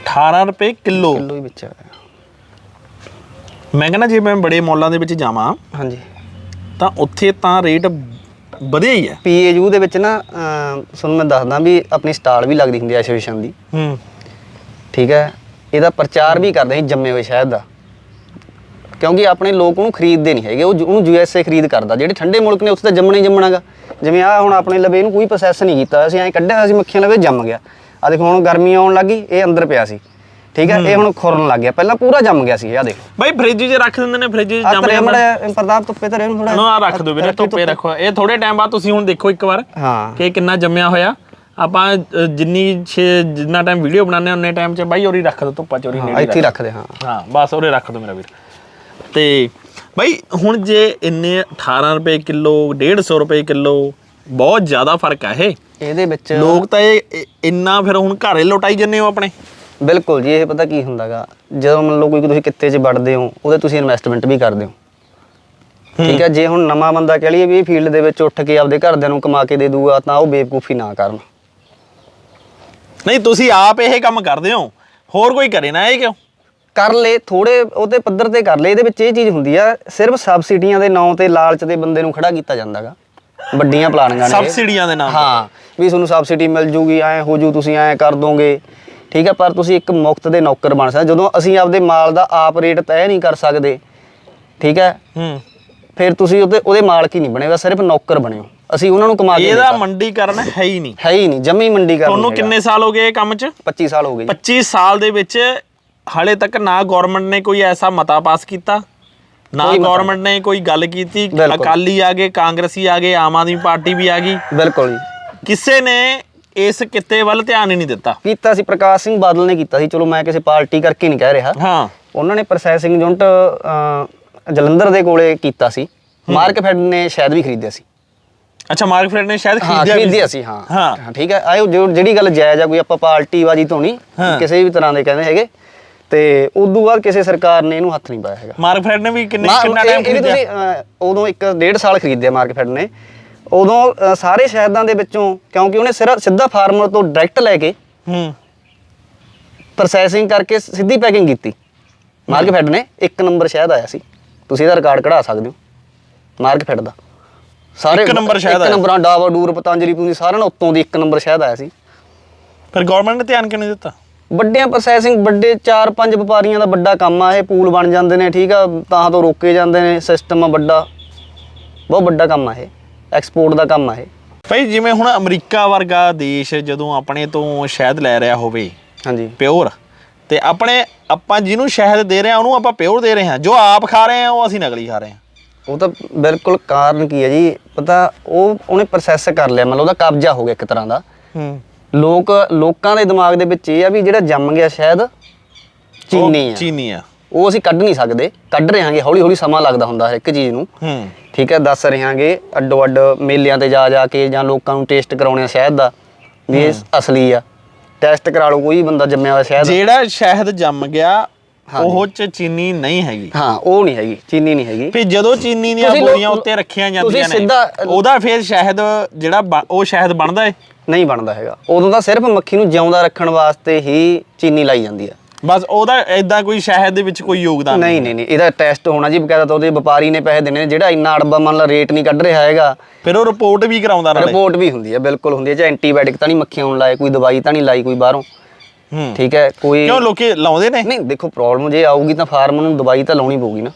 18 ਰੁਪਏ ਕਿਲੋ? ਕਿਲੋ ਹੀ ਵੇਚਿਆ ਹੋਇਆ। ਮੈਂ ਕਹਿੰਦਾ ਜੇ ਮੈਂ ਬੜੇ ਮੌਲਾਂ ਦੇ ਵਿੱਚ ਜਾਵਾਂ ਹਾਂਜੀ। ਤਾਂ ਉੱਥੇ ਤਾਂ ਰੇਟ ਵਧਿਆ ਹੀ ਹੈ। ਪੀਏਯੂ ਦੇ ਵਿੱਚ ਨਾ ਤੁਹਾਨੂੰ ਮੈਂ ਦੱਸਦਾ ਵੀ ਆਪਣੀ ਸਟਾਲ ਵੀ ਲੱਗਦੀ ਹੁੰਦੀ ਹੈ ਐਸੋਸੀਏਸ਼ਨ ਦੀ। ਹੂੰ। ਠੀਕ ਹੈ? ਇਹਦਾ ਪ੍ਰਚਾਰ ਵੀ ਕਰਦੇ ਸੀ ਜੰਮੇ ਹੋਏ ਸ਼ਹਿਦ ਦਾ। ਕਿਉਂਕਿ ਆਪਣੇ ਲੋਕ ਉਹਨੂੰ ਖਰੀਦਦੇ ਨਹੀਂ ਹੈਗੇ ਉਹ ਉਹਨੂੰ ਯੂਐਸਏ ਖਰੀਦ ਕਰਦਾ। ਜਿਹੜੇ ਠੰਡੇ ਮੁਲਕ ਨੇ ਉੱਥੇ ਤਾਂ ਜੰਮਣਾ ਹੀ ਜੰਮਣਾਗਾ ਜਿਵੇਂ ਆ ਹੁਣ ਆਪਣੇ ਲਵੇ ਇਹਨੂੰ ਕੋਈ ਪ੍ਰੋਸੈਸ ਨਹੀਂ ਕੀਤਾ ਅਸੀਂ ਐਂ ਕੱਢਿਆ ਸੀ ਮੱਖੀਆਂ ਲਵੇ ਜੰਮ ਗਿਆ। ਆ ਦੇਖੋ ਹੁਣ ਗਰਮੀ ਆਉਣ ਲੱਗੀ ਇਹ ਅੰਦਰ ਪਿਆ ਸੀ। ਠੀਕ ਹੈ? ਇਹ ਹੁਣ ਖੁਰਨ ਲੱਗ ਗਿਆ। ਪਹਿਲਾਂ ਪੂਰਾ ਜੰਮ ਗਿਆ ਸੀ ਆ ਦੇਖੋ। ਬਾਈ ਫ੍ਰਿਜ 'ਚ ਰੱਖ ਦਿੰਦੇ ਨੇ ਫ੍ਰਿਜ 'ਚ ਜੰਮ ਜਾਂਦਾ। ਮੜਾ ਪ੍ਰਤਾਪ ਧੁੱਪੇ ਧਰੇ ਨੂੰ ਥੋੜਾ ਨੂੰ ਰੱਖ ਦਿਓ ਵੀਰੇ ਧੁੱਪੇ ਰੱਖੋ। ਇਹ ਥੋੜੇ ਟਾਈਮ ਬਾਅਦ ਤੁਸੀਂ ਹੁਣ ਦੇਖੋ ਇੱਕ ਵਾਰ ਹਾਂ। ਕਿ ਕਿੰਨਾ ਜੰਮਿਆ ਹੋਇਆ। ਆਪਾਂ ਜਿੰਨੀ ਜਿੰਨਾ ਟਾਈਮ ਵੀਡੀਓ ਬਣਾਉਂਦੇ ਹਾਂ ਉਨੇ ਟਾਈਮ 'ਚ ਬਾਈ ਉਰੀ ਰੱਖ ਦਿਓ ਧੁੱਪਾ ਚੋਰੀ ਨੇੜੇ ਇੱਥੇ ਹੀ ਰੱਖਦੇ ਹਾਂ। ਹਾਂ ਬਸ ਉਰੇ ਰੱਖ ਦਿਓ ਮੇਰਾ ਵੀਰ। ਤੇ ਬਾਈ ਹੁਣ ਜੇ ਇੰਨੇ 18 ਰੁਪਏ ਕਿਲੋ 150 ਰੁਪਏ ਕਿਲੋ ਬਹੁਤ ਜ਼ਿਆਦਾ ਫ਼ਰਕ ਆ ਇਹ। ਇਹਦੇ ਵਿੱਚ ਲੋਕ ਤਾਂ ਇਹ ਇੰਨਾ ਫਿਰ ਹੁਣ ਘਰੇ ਲੁਟਾਈ ਜੰਨੇ ਹੋ ਆਪਣੇ। ਬਿਲਕੁਲ ਜੀ ਇਹ ਪਤਾ ਕੀ ਹੁੰਦਾਗਾ ਜਦੋਂ ਮੰਨ ਲਓ ਕੋਈ ਤੁਸੀਂ ਕਿੱਤੇ 'ਚ ਵੜਦੇ ਹੋ ਉਹਦੇ ਤੁਸੀਂ ਇਨਵੈਸਟਮੈਂਟ ਵੀ ਕਰਦੇ ਹੋ। ਠੀਕ ਹੈ ਜੇ ਹੁਣ ਨਵਾਂ ਬੰਦਾ ਕਹ ਲਈਏ ਵੀ ਇਹ ਫੀਲਡ ਦੇ ਵਿੱਚ ਉੱਠ ਕੇ ਆਪਦੇ ਘਰਦਿਆਂ ਨੂੰ ਕਮਾ ਕੇ ਦੇ ਦੂਗਾ ਤਾਂ ਉਹ ਬੇਵਕੂਫੀ ਨਾ ਕਰਨ। ਨਹੀਂ ਤੁਸੀਂ ਆਪ ਇਹ ਕੰਮ ਕਰਦੇ ਹੋ ਹੋਰ ਕੋਈ ਕਰੇ ਨਾ ਇਹ ਕਿਉਂ? ਕਰ ਲੈ ਥੋੜੇ ਉਹਦੇ ਪੱਧਰ ਤੇ ਕਰ ਲੈ ਇਹਦੇ ਵਿੱਚ ਇਹ ਚੀਜ਼ ਹੁੰਦੀ ਆ ਸਿਰਫ ਸਬਸਿਡੀਆਂ ਦੇ ਨਾਂ ਤੇ ਲਾਲਚ ਦੇ ਬੰਦੇ ਨੂੰ ਖੜਾ ਕੀਤਾ ਜਾਂਦਾਗਾ। ਵੱਡੀਆਂ ਪਲਾਨਿੰਗਾਂ ਨੇ। ਸਬਸਿਡੀਆਂ ਦੇ ਨਾਮ ਤੇ। ਹਾਂ ਵੀ ਤੁਹਾਨੂੰ ਸਬਸਿਡੀ ਮਿਲ ਜੂਗੀ ਐ ਹੋ ਜੂ ਤੁਸੀਂ ਐ ਕਰ ਦੋਗੇ। ਠੀਕ ਹੈ ਪਰ ਤੁਸੀਂ ਇੱਕ ਮੁਫਤ ਦੇ ਨੌਕਰ ਬਣ ਸਕਦੇ ਜਦੋਂ ਅਸੀਂ ਆਪਦੇ ਮਾਲ ਦਾ ਆਪ ਰੇਟ ਤੈਅ ਨਹੀਂ ਕਰ ਸਕਦੇ ਠੀਕ ਹੈ ਹੂੰ। ਫਿਰ ਤੁਸੀਂ ਉਹਦੇ ਉਹਦੇ ਮਾਲਕ ਹੀ ਨਹੀਂ ਬਣੇਗਾ ਸਿਰਫ ਨੌਕਰ ਬਣਿਓ ਅਸੀਂ ਉਹਨਾਂ ਨੂੰ ਕਮਾ ਕੇ ਇਹਦਾ ਦੇਤਾ। ਮੰਡੀਕਰਨ ਹੈ ਹੀ ਨਹੀਂ। ਹੈ ਹੀ ਨਹੀਂ ਜਮੀ ਮੰਡੀ ਕਰ ਤੁਹਾਨੂੰ ਕਿੰਨੇ ਸਾਲ ਹੋ ਗਏ ਇਹ ਕੰਮ 'ਚ? 25 ਸਾਲ ਹੋ ਗਏ ਜੀ। 25 ਸਾਲ ਦੇ ਵਿੱਚ ਹਾਲੇ ਤੱਕ ਨਾ ਗਵਰਨਮੈਂਟ ਨੇ ਕੋਈ ਐਸਾ ਮਤਾ ਪਾਸ ਕੀਤਾ ਨਾ ਗਵਰਨਮੈਂਟ ਨੇ ਕੋਈ ਗੱਲ ਕੀਤੀ। ਅਕਾਲੀ ਆ ਗਏ ਕਾਂਗਰਸੀ ਆ ਗਏ ਆਮ ਆਦਮੀ ਪਾਰਟੀ ਵੀ ਆ ਗਈ। ਬਿਲਕੁਲ ਜੀ। ਕਿਸੇ ਨੇ ਇਸ ਕਿੱਤੇ ਵੱਲ ਧਿਆਨ ਹੀ ਨਹੀਂ ਦਿੱਤਾ। ਕੀਤਾ ਸੀ ਪ੍ਰਕਾਸ਼ ਸਿੰਘ ਬਾਦਲ ਨੇ ਕੀਤਾ ਸੀ। ਚਲੋ ਮੈਂ ਕਿਸੇ ਪਾਰਟੀ ਕਰਕੇ ਨਹੀਂ ਕਹਿ ਰਿਹਾ। ਹਾਂ। ਉਹਨਾਂ ਨੇ ਪ੍ਰੋਸੈਸਿੰਗ ਯੂਨਿਟ ਜਲੰਧਰ ਦੇ ਕੋਲੇ ਕੀਤਾ ਸੀ। ਮਾਰਕਫੈਡ ਨੇ ਸ਼ਾਇਦ ਵੀ ਖਰੀਦਿਆ ਸੀ। ਅੱਛਾ ਮਾਰਕੀਟ ਨੇ ਸ਼ਾਇਦ ਹਾਂ ਖਰੀਦਿਆ ਵੀ ਖਰੀਦਿਆ ਸੀ। ਹਾਂ। ਹਾਂ। ਠੀਕ ਹੈ। ਆਇਓ ਜੋ- ਜਿਹੜੀ ਗੱਲ ਜਾਇਜ਼ ਆ ਕੋਈ ਆਪਾਂ ਪਾਰਟੀ ਬਾਜੀ ਤੋਂ ਨਹੀਂ ਹਾਂ। ਕਿਸੇ ਵੀ ਤਰ੍ਹਾਂ ਦੇ ਕਹਿੰਦੇ ਹੈਗੇ। ਤੇ ਉਦੋਂ ਬਾਅਦ ਕਿਸੇ ਸਰਕਾਰ ਨੇ ਇਹਨੂੰ ਹੱਥ ਨਹੀਂ ਪਾਇਆ ਹੈਗਾ। ਮਾਰਕੀਟ ਨੇ ਵੀ ਕਿੰਨੇ ਕਿੰਨਾ ਟਾਈਮ ਇਹ ਵੀ ਖਰੀਦਿਆ? ਤੁਸੀਂ ਉਦੋਂ ਇੱਕ ਡੇਢ ਸਾਲ ਖਰੀਦਿਆ ਮਾਰਕਫੈਡ ਨੇ। ਉਦੋਂ ਸਾਰੇ ਸ਼ਹਿਦਾਂ ਦੇ ਵਿੱਚੋਂ ਕਿਉਂਕਿ ਉਹਨੇ ਸਿਰਾ- ਸਿੱਧਾ ਫਾਰਮਰ ਤੋਂ ਡਾਇਰੈਕਟ ਲੈ ਕੇ ਹੂੰ। ਪ੍ਰੋਸੈਸਿੰਗ ਕਰਕੇ ਸਿੱਧੀ ਪੈਕਿੰਗ ਕੀਤੀ। ਮਾਰਕਫੈਡ ਨੇ ਇੱਕ ਨੰਬਰ ਸ਼ਹਿਦ ਆਇਆ ਸੀ। ਤੁਸੀਂ ਇਹਦਾ ਰਿਕਾਰਡ ਕਢਾ ਸਕਦੇ ਹੋ। ਮਾਰਕਫੈਡ ਦਾ। ਸਾਰੇ ਇੱਕ ਨੰਬਰ ਸ਼ਹਿਦ ਇੱਕ ਆਇਆ। ਨੰਬਰਾਂ ਡਾਵਾ ਡੂਰ ਪਤੰਜਲੀ ਪੂੰਜੀ ਸਾਰਿਆਂ ਨਾਲ ਉੱਤੋਂ ਦੀ ਇੱਕ ਨੰਬਰ ਸ਼ਹਿਦ ਆਇਆ ਸੀ। ਫਿਰ ਗਵਰਨਮੈਂਟ ਨੇ ਧਿਆਨ ਕਿਉਂ ਨਹੀਂ ਦਿੱਤਾ? ਵੱਡਿਆਂ ਪ੍ਰੋਸੈਸਿੰਗ ਵੱਡੇ 4-5 ਵਪਾਰੀਆਂ ਦਾ ਵੱਡਾ ਕੰਮ ਆ ਇਹ ਪੂਲ ਬਣ ਜਾਂਦੇ ਨੇ ਠੀਕ ਆ ਤਾਂ ਤੋਂ ਰੋਕੇ ਜਾਂਦੇ ਨੇ ਸਿਸਟਮ ਆ ਵੱਡਾ। ਬਹੁਤ ਵੱਡਾ ਕੰਮ ਆ ਇਹ। ਐਕਸਪੋਰਟ ਦਾ ਕੰਮ ਆ ਇਹ। ਭਾਈ ਜਿਵੇਂ ਹੁਣ ਅਮਰੀਕਾ ਵਰਗਾ ਦੇਸ਼ ਜਦੋਂ ਆਪਣੇ ਤੋਂ ਸ਼ਹਿਦ ਲੈ ਰਿਹਾ ਹੋਵੇ ਹਾਂਜੀ। ਪਿਓਰ ਤੇ ਆਪਣੇ ਆਪਾਂ ਜਿਹਨੂੰ ਸ਼ਹਿਦ ਦੇ ਰਹੇ ਹਾਂ ਉਹਨੂੰ ਆਪਾਂ ਪਿਓਰ ਦੇ ਰਹੇ ਹਾਂ। ਜੋ ਆਪ ਖਾ ਰਹੇ ਹਾਂ ਉਹ ਅਸੀਂ ਨਕਲੀ ਖਾ ਰਹੇ ਹਾਂ। ਉਹ ਤਾਂ ਬਿਲਕੁਲ ਕਾਰਨ ਕੀ ਹੈ ਜੀ? ਪਤਾ ਉਹ ਉਹਨੇ ਪ੍ਰੋਸੈਸ ਕਰ ਲਿਆ ਮਤਲਬ ਉਹਦਾ ਕਬਜ਼ਾ ਹੋ ਗਿਆ ਇੱਕ ਤਰ੍ਹਾਂ ਦਾ। ਹੂੰ। ਲੋਕ ਲੋਕਾਂ ਦੇ ਦਿਮਾਗ ਦੇ ਵਿੱਚ ਇਹ ਆ ਵੀ ਜਿਹੜਾ ਜੰਮ ਗਿਆ ਸ਼ਾਇਦ ਚੀਨੀ ਆ। ਚੀਨੀ ਆ। ਉਹ ਅਸੀਂ ਕੱਢ ਨਹੀਂ ਸਕਦੇ। ਕੱਢ ਰਹੇ ਹਾਂਗੇ ਹੌਲੀ ਹੌਲੀ ਸਮਾਂ ਲੱਗਦਾ ਹੁੰਦਾ ਹਰ ਇੱਕ ਚੀਜ਼ ਨੂੰ। ਹੂੰ। ਠੀਕ ਹੈ ਦੱਸ ਰਹੇ ਹਾਂਗੇ ਅੱਡੋ ਅੱਡ ਮੇਲਿਆਂ ਤੇ ਜਾ ਜਾ ਕੇ ਜਾਂ ਲੋਕਾਂ ਨੂੰ ਟੇਸਟ ਕਰਾਉਣੇ ਆ ਸ਼ਹਿਦ ਦਾ ਵੀ ਇਹ ਅਸਲੀ ਆ। ਟੈਸਟ ਕਰਾ ਲਓ ਕੋਈ ਬੰਦਾ ਜੰਮਿਆ ਹੋਇਆ ਸ਼ਹਿਦ ਜਿਹੜਾ ਸ਼ਹਿਦ ਜੰਮ ਗਿਆ ਉਹ ਚ ਚੀਨੀ ਨਹੀਂ ਹੈਗੀ। ਹਾਂ ਉਹ ਨਹੀਂ ਹੈਗੀ ਚੀਨੀ ਨਹੀਂ ਹੈਗੀ। ਫਿਰ ਜਦੋਂ ਚੀਨੀ ਦੀਆਂ ਬੋਰੀਆਂ ਉੱਤੇ ਰੱਖੀਆਂ ਜਾਂਦੀਆਂ ਨੇ ਉਹਦਾ ਫਿਰ ਸ਼ਹਿਦ ਜਿਹੜਾ ਉਹ ਸ਼ਹਿਦ ਬਣਦਾ ਏ? ਨਹੀਂ ਬਣਦਾ ਹੈਗਾ। ਉਦੋਂ ਤਾਂ ਸਿਰਫ ਮੱਖੀ ਨੂੰ ਜਿਉਂਦਾ ਰੱਖਣ ਵਾਸਤੇ ਹੀ ਚੀਨੀ ਲਾਈ ਜਾਂਦੀ ਹੈ ਬਸ ਉਹਦਾ ਐਦਾਂ ਕੋਈ ਸ਼ਹਿਦ ਦੇ ਵਿੱਚ ਕੋਈ ਯੋਗਦਾਨ ਨਹੀਂ ਨਹੀਂ ਨਹੀਂ ਇਹਦਾ ਟੈਸਟ ਹੋਣਾ ਜੀ ਬਕਾਇਦਾ ਤਾਂ ਉਹਦੇ ਵਪਾਰੀ ਨੇ ਪੈਸੇ ਦੇਣੇ ਨੇ ਜਿਹੜਾ ਇੰਨਾ ਅੜਬਾ ਮੰਨ ਲਾ ਰੇਟ ਨਹੀਂ ਕੱਢ ਰਿਹਾ ਹੈਗਾ। ਫਿਰ ਉਹ ਰਿਪੋਰਟ ਵੀ ਕਰਾਉਂਦਾ ਨਾਲੇ। ਰਿਪੋਰਟ ਵੀ ਹੁੰਦੀ ਹੈ ਬਿਲਕੁਲ ਹੁੰਦੀ ਹੈ ਜੇ ਐਂਟੀਬਾਇਓਟਿਕ ਤਾਂ ਨਹੀਂ ਮੱਖੀਆਂ ਨੂੰ ਲਾਏ ਕੋਈ ਦਵਾਈ ਤਾਂ ਨਹੀਂ ਲਾਈ ਕੋਈ ਬਾਹਰੋਂ। ਹੂੰ। ਠੀਕ ਹੈ ਕੋਈ ਕਿਉਂ ਲੋਕੀ ਲਾਉਂਦੇ ਨੇ? ਨਹੀਂ ਦੇਖੋ ਪ੍ਰੋਬਲਮ ਜੇ ਆਊਗੀ ਤਾਂ ਫਾਰਮ ਨੂੰ ਦਵਾਈ ਤਾਂ ਲਾਉਣੀ ਪਊਗੀ ਨਾ।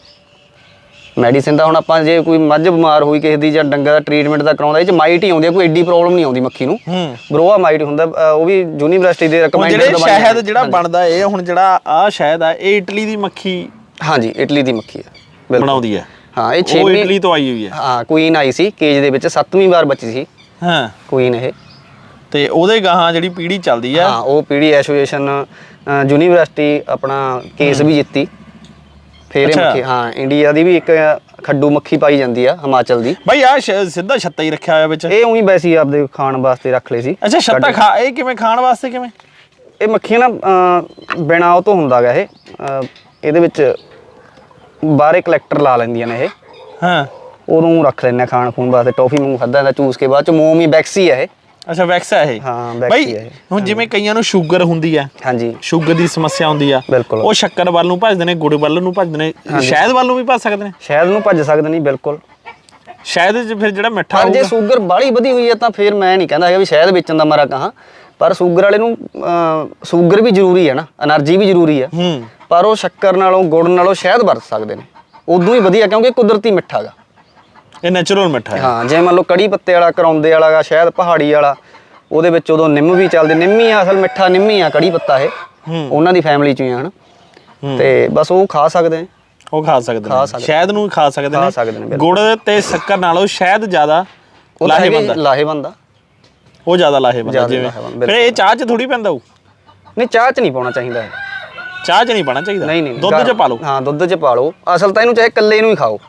ਮੈਡੀਸਿਨ ਤਾਂ ਹੁਣ ਆਪਾਂ ਜੇ ਕੋਈ ਮੱਝ ਬਿਮਾਰ ਹੋਈ ਕਿਸੇ ਦੀ ਜਾਂ ਡੰਗਾ ਦਾ ਟ੍ਰੀਟਮੈਂਟ ਦਾ ਕਰਾਉਂਦਾ ਇਹ ਚ ਮਾਈਟ ਹੀ ਆਉਂਦੀ ਹੈ ਕੋਈ ਐਡੀ ਪ੍ਰੋਬਲਮ ਨਹੀਂ ਆਉਂਦੀ ਮੱਖੀ ਨੂੰ। ਹੂੰ। ਬਰੋਆ ਮਾਈਟ ਹੁੰਦਾ ਉਹ ਵੀ ਯੂਨੀਵਰਸਿਟੀ ਦੇ ਰეკਮੈਂਡਡ ਜਿਹੜੇ ਸ਼ਹਿਦ ਜਿਹੜਾ ਬਣਦਾ ਏ ਹੁਣ ਜਿਹੜਾ ਆ ਸ਼ਹਿਦ ਆ ਇਹ ਇਟਲੀ ਦੀ ਮੱਖੀ ਹਾਂਜੀ ਇਟਲੀ ਦੀ ਮੱਖੀ ਹੈ ਬਣਾਉਂਦੀ ਹੈ ਹਾਂ ਇਹ ਉਹ 6ਵੀਂ ਇਟਲੀ ਤੋਂ ਆਈ ਹੋਈ ਹੈ ਹਾਂ ਕੁਈਨ ਆਈ ਸੀ ਕੇਜ ਦੇ ਵਿੱਚ 7ਵੀਂ ਵਾਰ ਬੱਚੀ ਸੀ। ਹਾਂ। ਕੁਈਨ ਇਹ। ਤੇ ਉਹਦੇ ਗਾਹਾਂ ਜਿਹੜੀ ਪੀੜ੍ਹੀ ਚੱਲਦੀ ਆ। ਹਾਂ ਉਹ ਪੀੜੀ ਐਸੋਸੀਏਸ਼ਨ ਯੂਨੀਵਰਸਿਟੀ ਆਪਣਾ ਕੇਸ ਵੀ ਜਿੱਤੀ। ਫਿਰ ਇਹ ਅੱਛਾ। ਮੱਖੀ ਹਾਂ ਇੰਡੀਆ ਦੀ ਵੀ ਇੱਕ ਖੱਡੂ ਮੱਖੀ ਪਾਈ ਜਾਂਦੀ ਆ ਹਿਮਾਚਲ ਦੀ। ਬਾਈ ਆ ਸਿੱਧਾ ਛੱਤਾ ਹੀ ਰੱਖਿਆ ਹੋਇਆ ਵਿੱਚ। ਇਹ ਉਹੀ ਵੈਸੀ ਆਪਦੇ ਖਾਣ ਵਾਸਤੇ ਰੱਖ ਲਏ ਸੀ। ਅੱਛਾ ਛੱਤਾ ਖਾ ਇਹ ਕਿਵੇਂ ਖਾਣ ਵਾਸਤੇ ਕਿਵੇਂ? ਇਹ ਮੱਖੀਆਂ ਨਾ ਅਹ, ਬਿਨਾਂ ਉਹ ਤੋਂ ਹੁੰਦਾ ਗਾ ਇਹ। ਇਹਦੇ ਵਿੱਚ ਬਾਹਰੇ ਕਲੈਕਟਰ ਲਾ ਲੈਂਦੀਆਂ ਨੇ ਇਹ। ਹਾਂ। ਉਦੋਂ ਰੱਖ ਲੈਂਦੇ ਆ ਖਾਣ ਖੂਣ ਵਾਸਤੇ। ਟੌਫੀ ਮੂੰਹ ਖਾਦਾ ਜਾਂਦਾ ਚੂਸ ਕੇ ਬਾਅਦ ਚ ਮੋਮ ਹੀ ਬੈਕਸੀ ਆ ਇਹ। ਅੱਛਾ ਵੈਕਸ ਹੈ ਇਹ? ਹਾਂ ਵੈਕਸ ਹੈ ਹੁਣ ਜਿਵੇਂ ਕਈਆਂ ਨੂੰ ਸ਼ੂਗਰ ਹੁੰਦੀ ਆ ਹਾਂਜੀ। ਸ਼ੂਗਰ ਦੀ ਸਮੱਸਿਆ ਹੁੰਦੀ ਆ ਬਿਲਕੁਲ। ਉਹ ਸ਼ੱਕਰ ਵੱਲ ਨੂੰ ਭੱਜਦੇ ਨੇ ਗੁੜ ਵੱਲ ਨੂੰ ਭੱਜਦੇ ਨੇ ਸ਼ਹਿਦ ਵੱਲ ਨੂੰ ਵੀ ਭੱਜ ਸਕਦੇ ਨੇ? ਸ਼ਾਇਦ ਨੂੰ ਭੱਜ ਸਕਦੇ ਨਹੀਂ ਬਿਲਕੁਲ। ਸ਼ਹਿਦ 'ਚ ਫਿਰ ਜਿਹੜਾ ਮਿੱਠਾ ਪਰ ਜੇ ਸ਼ੂਗਰ ਬਾਲੀ ਵਧੀ ਹੋਈ ਹੈ ਤਾਂ ਫਿਰ ਮੈਂ ਨਹੀਂ ਕਹਿੰਦਾ ਹੈਗਾ ਵੀ ਸ਼ਾਇਦ ਵੇਚਣ ਦਾ ਮਾਰਾ ਕਹਾ। ਪਰ ਸ਼ੂਗਰ ਵਾਲੇ ਨੂੰ ਸ਼ੂਗਰ ਵੀ ਜ਼ਰੂਰੀ ਹੈ ਨਾ એનર્ਜੀ ਵੀ ਜ਼ਰੂਰੀ ਹੈ। ਪਰ ਉਹ ਸ਼ੱਕਰ ਨਾਲੋਂ ਗੁੜ ਨਾਲੋਂ ਸ਼ਹਿਦ ਵਰਤ ਸਕਦੇ ਨੇ। ਉਦੋਂ ਹੀ ਵਧੀਆ ਕਿਉਂਕਿ ਕੁਦਰਤੀ ਮਿੱਠਾ ਹੈਗਾ। ਇਹ ਨੈਚੁਰਲ ਮਿੱਠਾ ਹੈ। ਹਾਂ ਜੇ ਮੰਨ ਲਓ ਕੜੀ ਪੱਤੇ ਵਾਲਾ ਕਰਾਉਂਦੇ ਵਾਲਾ ਗਾ ਸ਼ਾਇਦ ਪਹਾੜੀ ਵਾਲਾ ਉਹਦੇ ਵਿੱਚ ਉਦੋਂ ਨਿੰਮ ਵੀ ਚੱਲਦੇ। ਨਿੰਮੀ ਆ ਅਸਲ ਮਿੱਠਾ ਨਿੰਮੀ ਆ ਕੜੀ ਪੱਤਾ ਇਹ। ਹੂੰ। ਉਹਨਾਂ ਦੀ ਫੈਮਿਲੀ ਚੋਂ ਹੀ ਆ ਹਨ? ਤੇ ਬਸ ਉਹ ਖਾ ਸਕਦੇ ਨੇ। ਉਹ ਖਾ ਸਕਦੇ ਖਾ ਨੇ। ਸ਼ਹਿਦ ਨੂੰ। ਖਾ ਸਕਦੇ ਖਾ ਨੇ ਸਕਦੇ ਨੇ। ਗੁੜ ਤੇ ਸ਼ੱਕਰ ਨਾਲੋਂ ਸ਼ਹਿਦ ਜ਼ਿਆਦਾ ਲਾਹੇਵੰਦ ਆ। ਲਾਹੇਵੰਦ ਆ। ਉਹ ਜ਼ਿਆਦਾ ਲਾਹੇਵੰਦ ਆ ਜਿਵੇਂ ਫਿਰ ਇਹ ਚਾਹ 'ਚ ਥੋੜੀ ਪੈਂਦਾ ਉਹ ਨਹੀਂ ਚਾਹ ਚ ਨਹੀਂ ਪਾਉਣਾ ਚਾਹੀਦਾ। ਚਾਹ 'ਚ ਨਹੀਂ ਪਾਣਾ ਚਾਹੀਦਾ? ਨਹੀਂ ਨਹੀਂ ਦੁੱਧ 'ਚ ਪਾ ਲਓ। ਹਾਂ ਦੁੱਧ 'ਚ ਪਾ ਲਓ। ਅਸਲ ਤਾਂ ਇਹਨੂੰ ਚਾਹੇ ਇਕੱਲੇ ਨੂੰ ਹੀ ਖਾਓ।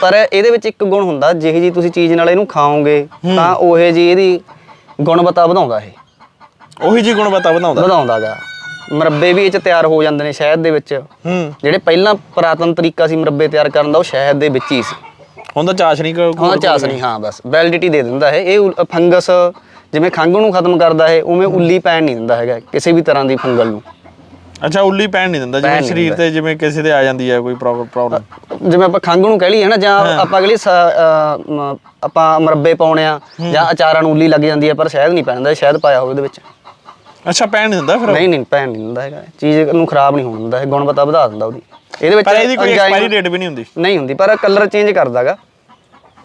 ਪਰ ਇਹਦੇ ਵਿੱਚ ਇੱਕ ਗੁਣ ਹੁੰਦਾ ਜਿਹੇ ਜੀ ਤੁਸੀਂ ਚੀਜ਼ ਨਾਲ ਇਹਨੂੰ ਖਾਓਗੇ ਤਾਂ ਉਹੇ ਜੀ ਇਹਦੀ ਗੁਣਵੱਤਾ ਵਧਾਉਂਦਾ ਇਹ। ਉਹੀ ਜੀ ਗੁਣਵੱਤਾ ਵਧਾਉਂਦਾ। ਵਧਾਉਂਦਾਗਾ। ਮੁਰੱਬੇ ਵੀ ਇਹ ਚ ਤਿਆਰ ਹੋ ਜਾਂਦੇ ਨੇ ਸ਼ਹਿਦ ਦੇ ਵਿੱਚ। ਹੂੰ। ਜਿਹੜੇ ਪਹਿਲਾਂ ਪੁਰਾਤਨ ਤਰੀਕਾ ਸੀ ਮੁਰੱਬੇ ਤਿਆਰ ਕਰਨ ਦਾ ਉਹ ਸ਼ਹਿਦ ਦੇ ਵਿੱਚ ਹੀ ਸੀ। ਹੁਣ ਤਾਂ ਚਾਸ਼ਨੀ ਕ- ਹਾਂ ਚਾਸਣੀ ਹਾਂ ਬਸ। ਵੈਲਿਡਿਟੀ ਦੇ ਦਿੰਦਾ ਹੈ ਇਹ ਫੰਗਸ ਜਿਵੇਂ ਖੰਘ ਨੂੰ ਖਤਮ ਕਰਦਾ ਹੈ ਉਵੇਂ ਉੱਲੀ ਪੈਣ ਨਹੀਂ ਦਿੰਦਾ ਹੈਗਾ ਕਿਸੇ ਵੀ ਤਰ੍ਹਾਂ ਦੀ ਫੰਗਲ ਨੂੰ। ਅੱਛਾ ਉੱਲੀ ਪੈਣ ਨਹੀਂ ਦਿੰਦਾ ਜਿਵੇਂ ਸਰੀਰ ਤੇ ਜਿਵੇਂ ਕਿਸੇ ਦੇ ਆ ਜਾਂਦੀ ਹੈ ਕੋਈ ਪ੍ਰੋਬਲਮ ਜਿਵੇਂ ਆਪਾਂ ਖੰਘ ਨੂੰ ਕਹਿ ਲਈਏ ਨਾ ਜਾਂ ਆਪਾਂ ਮ- ਆਪਾਂ ਮੁਰੱਬੇ ਪਾਉਣੇ ਆ ਜਾਂ ਅਚਾਰਾਂ ਨੂੰ ਉੱਲੀ ਲੱਗ ਜਾਂਦੀ ਹੈ ਪਰ ਸ਼ਹਿਦ ਨਹੀਂ ਪੈਂਦਾ ਸ਼ਹਿਦ ਪਾਇਆ ਹੋਵੇ ਉਹਦੇ ਵਿੱਚ। ਅੱਛਾ ਪੈਣ ਨਹੀਂ ਦਿੰਦਾ ਫਿਰ? ਨਹੀਂ ਨਹੀਂ ਪੈਣ ਨਹੀਂ ਦਿੰਦਾ ਹੈਗਾ। ਚੀਜ਼ ਨੂੰ ਖਰਾਬ ਨਹੀਂ ਹੋਣ ਦਿੰਦਾ ਹੈ ਗੁਣਵੱਤਾ ਵਧਾ ਦਿੰਦਾ ਉਹਦੀ। ਇਹਦੇ ਵਿੱਚ ਪਰ ਇਹਦੀ ਕੋਈ ਐਕਸਪਾਇਰੀ ਡੇਟ ਵੀ ਨਹੀਂ ਹੁੰਦੀ। ਨਹੀਂ ਹੁੰਦੀ ਪਰ ਕਲਰ ਚੇਂਜ ਕਰਦਾਗਾ।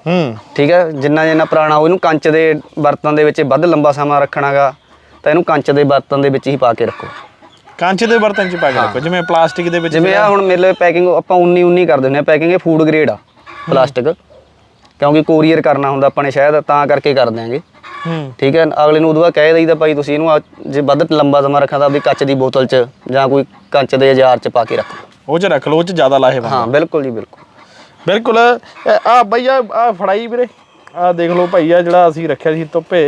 ਹੂੰ। ਠੀਕ ਹੈ ਜਿੰਨਾ ਜਿੰਨਾ ਪੁਰਾਣਾ ਹੋ ਇਹਨੂੰ ਕੰਚ ਦੇ ਬਰਤਨ ਦੇ ਵਿੱਚ ਵੱਧ ਲੰਬਾ ਸਮਾਂ ਰੱਖਣਾਗਾ ਤਾਂ ਇਹਨੂੰ ਕੰਚ ਦੇ ਬਰਤਨ ਦੇ ਵਿੱਚ ਹੀ ਪਾ ਕੇ ਰੱਖੋ। ਕਾਂਚ ਦੇ ਬਰਤਨ 'ਚ ਪਾ ਕੇ ਰੱਖੋ ਜਿਵੇਂ ਪਲਾਸਟਿਕ ਦੇ ਵਿੱਚ ਜਿਵੇਂ ਆ ਹੁਣ ਮੇਰੇ ਪੈਕਿੰਗ ਆਪਾਂ 19 19 ਕਰ ਦਿੰਦੇ ਆ ਪੈਕਿੰਗ ਇਹ ਫੂਡ ਗ੍ਰੇਡ ਆ ਪਲਾਸਟਿਕ। ਕਿਉਂਕਿ ਕੋਰੀਅਰ ਕਰਨਾ ਹੁੰਦਾ ਆਪਾਂ ਨੇ ਸ਼ਾਇਦ ਤਾਂ ਕਰਕੇ ਕਰ ਦਿਆਂਗੇ। ਹੂੰ। ਠੀਕ ਹੈ ਅਗਲੇ ਨੂੰ ਉਦੋਂ ਬਾਅਦ ਕਹਿ ਦਈਦਾ ਭਾਈ ਤੁਸੀਂ ਇਹਨੂੰ ਜੇ ਵੱਧ ਲੰਬਾ ਸਮਾਂ ਰੱਖਣਾ ਤਾਂ ਆਪਦੀ ਕੱਚ ਦੀ ਬੋਤਲ 'ਚ ਜਾਂ ਕੋਈ ਕੱਚ ਦੇ ਜਾਰ 'ਚ ਪਾ ਕੇ ਰੱਖੋ। ਉਹ 'ਚ ਰੱਖ ਲਓ ਉਹ 'ਚ ਜ਼ਿਆਦਾ ਲਾਹੇਵੰਦ ਹਾਂ ਬਿਲਕੁਲ ਜੀ ਬਿਲਕੁਲ। ਬਿਲਕੁਲ ਆ ਆ ਆ ਫੜਾਈ ਵੀਰੇ। ਆ ਦੇਖ ਲਓ ਭਾਈ ਆ ਜਿਹੜਾ ਅਸੀਂ ਰੱਖਿਆ ਸੀ ਧੁੱਪੇ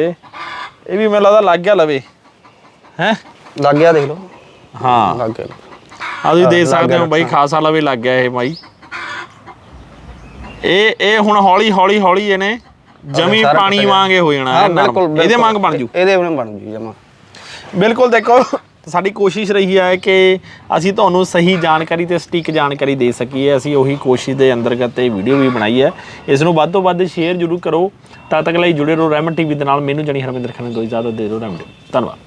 ਇਹ ਵੀ ਮੈਨੂੰ ਲੱਗਦਾ ਲੱਗ ਗਿਆ ਲਵੇ। ਹੈ? ਲੱਗ ਗਿਆ ਦੇਖ ਲਓ। ਹਾਂ। ਲੱਗ ਗਿਆ। ਆ ਤੁਸੀਂ ਦੇਖ ਸਕਦੇ ਹੋ ਬਾਈ ਖਾਸਾ ਲਵੇ ਲੱਗ ਗਿਆ ਇਹ ਬਾਈ। ਇਹ ਇਹ ਹੁਣ ਹੌਲੀ ਹੌਲੀ ਹੌਲੀ ਇਹਨੇ ਜਮੀ ਪਾਣੀ। ਵਾਂਗੇ ਹੋ ਜਾਣਾ ਹਾਂ। ਬਿਲਕੁਲ ਇਹਦੇ। ਵਾਂਗ ਬਣ ਜੂ। ਇਹਦੇ ਵਾਂਗ ਬਣ ਜੂ ਜਮਾ। ਬਿਲਕੁਲ ਦੇਖੋ ਸਾਡੀ ਕੋਸ਼ਿਸ਼ ਰਹੀ ਹੈ ਕਿ ਅਸੀਂ ਤੁਹਾਨੂੰ ਸਹੀ ਜਾਣਕਾਰੀ ਤੇ ਸਟਿਕ ਜਾਣਕਾਰੀ ਦੇ ਸਕੀਏ। ਅਸੀਂ ਉਹੀ ਕੋਸ਼ਿਸ਼ ਦੇ ਅੰਤਰਗਤ ਇਹ ਵੀਡੀਓ ਵੀ ਬਣਾਈ ਹੈ। ਇਸ ਨੂੰ ਵੱਧ ਤੋਂ ਵੱਧ ਸ਼ੇਅਰ ਜ਼ਰੂਰ ਕਰੋ। ਤਦ ਤੱਕ ਲਈ ਜੁੜੇ ਰਹੋ ਰਹਿਮਨ ਟੀਵੀ ਦੇ ਨਾਲ। ਮੈਨੂੰ ਜਣੀ ਹਰਮਿੰਦਰ ਖੰਨਾ ਦੋ ਇਜਾਜ਼ਤ ਦੇ ਦਿਓ ਰਹਿਮਨ ਧੰਨਵਾਦ।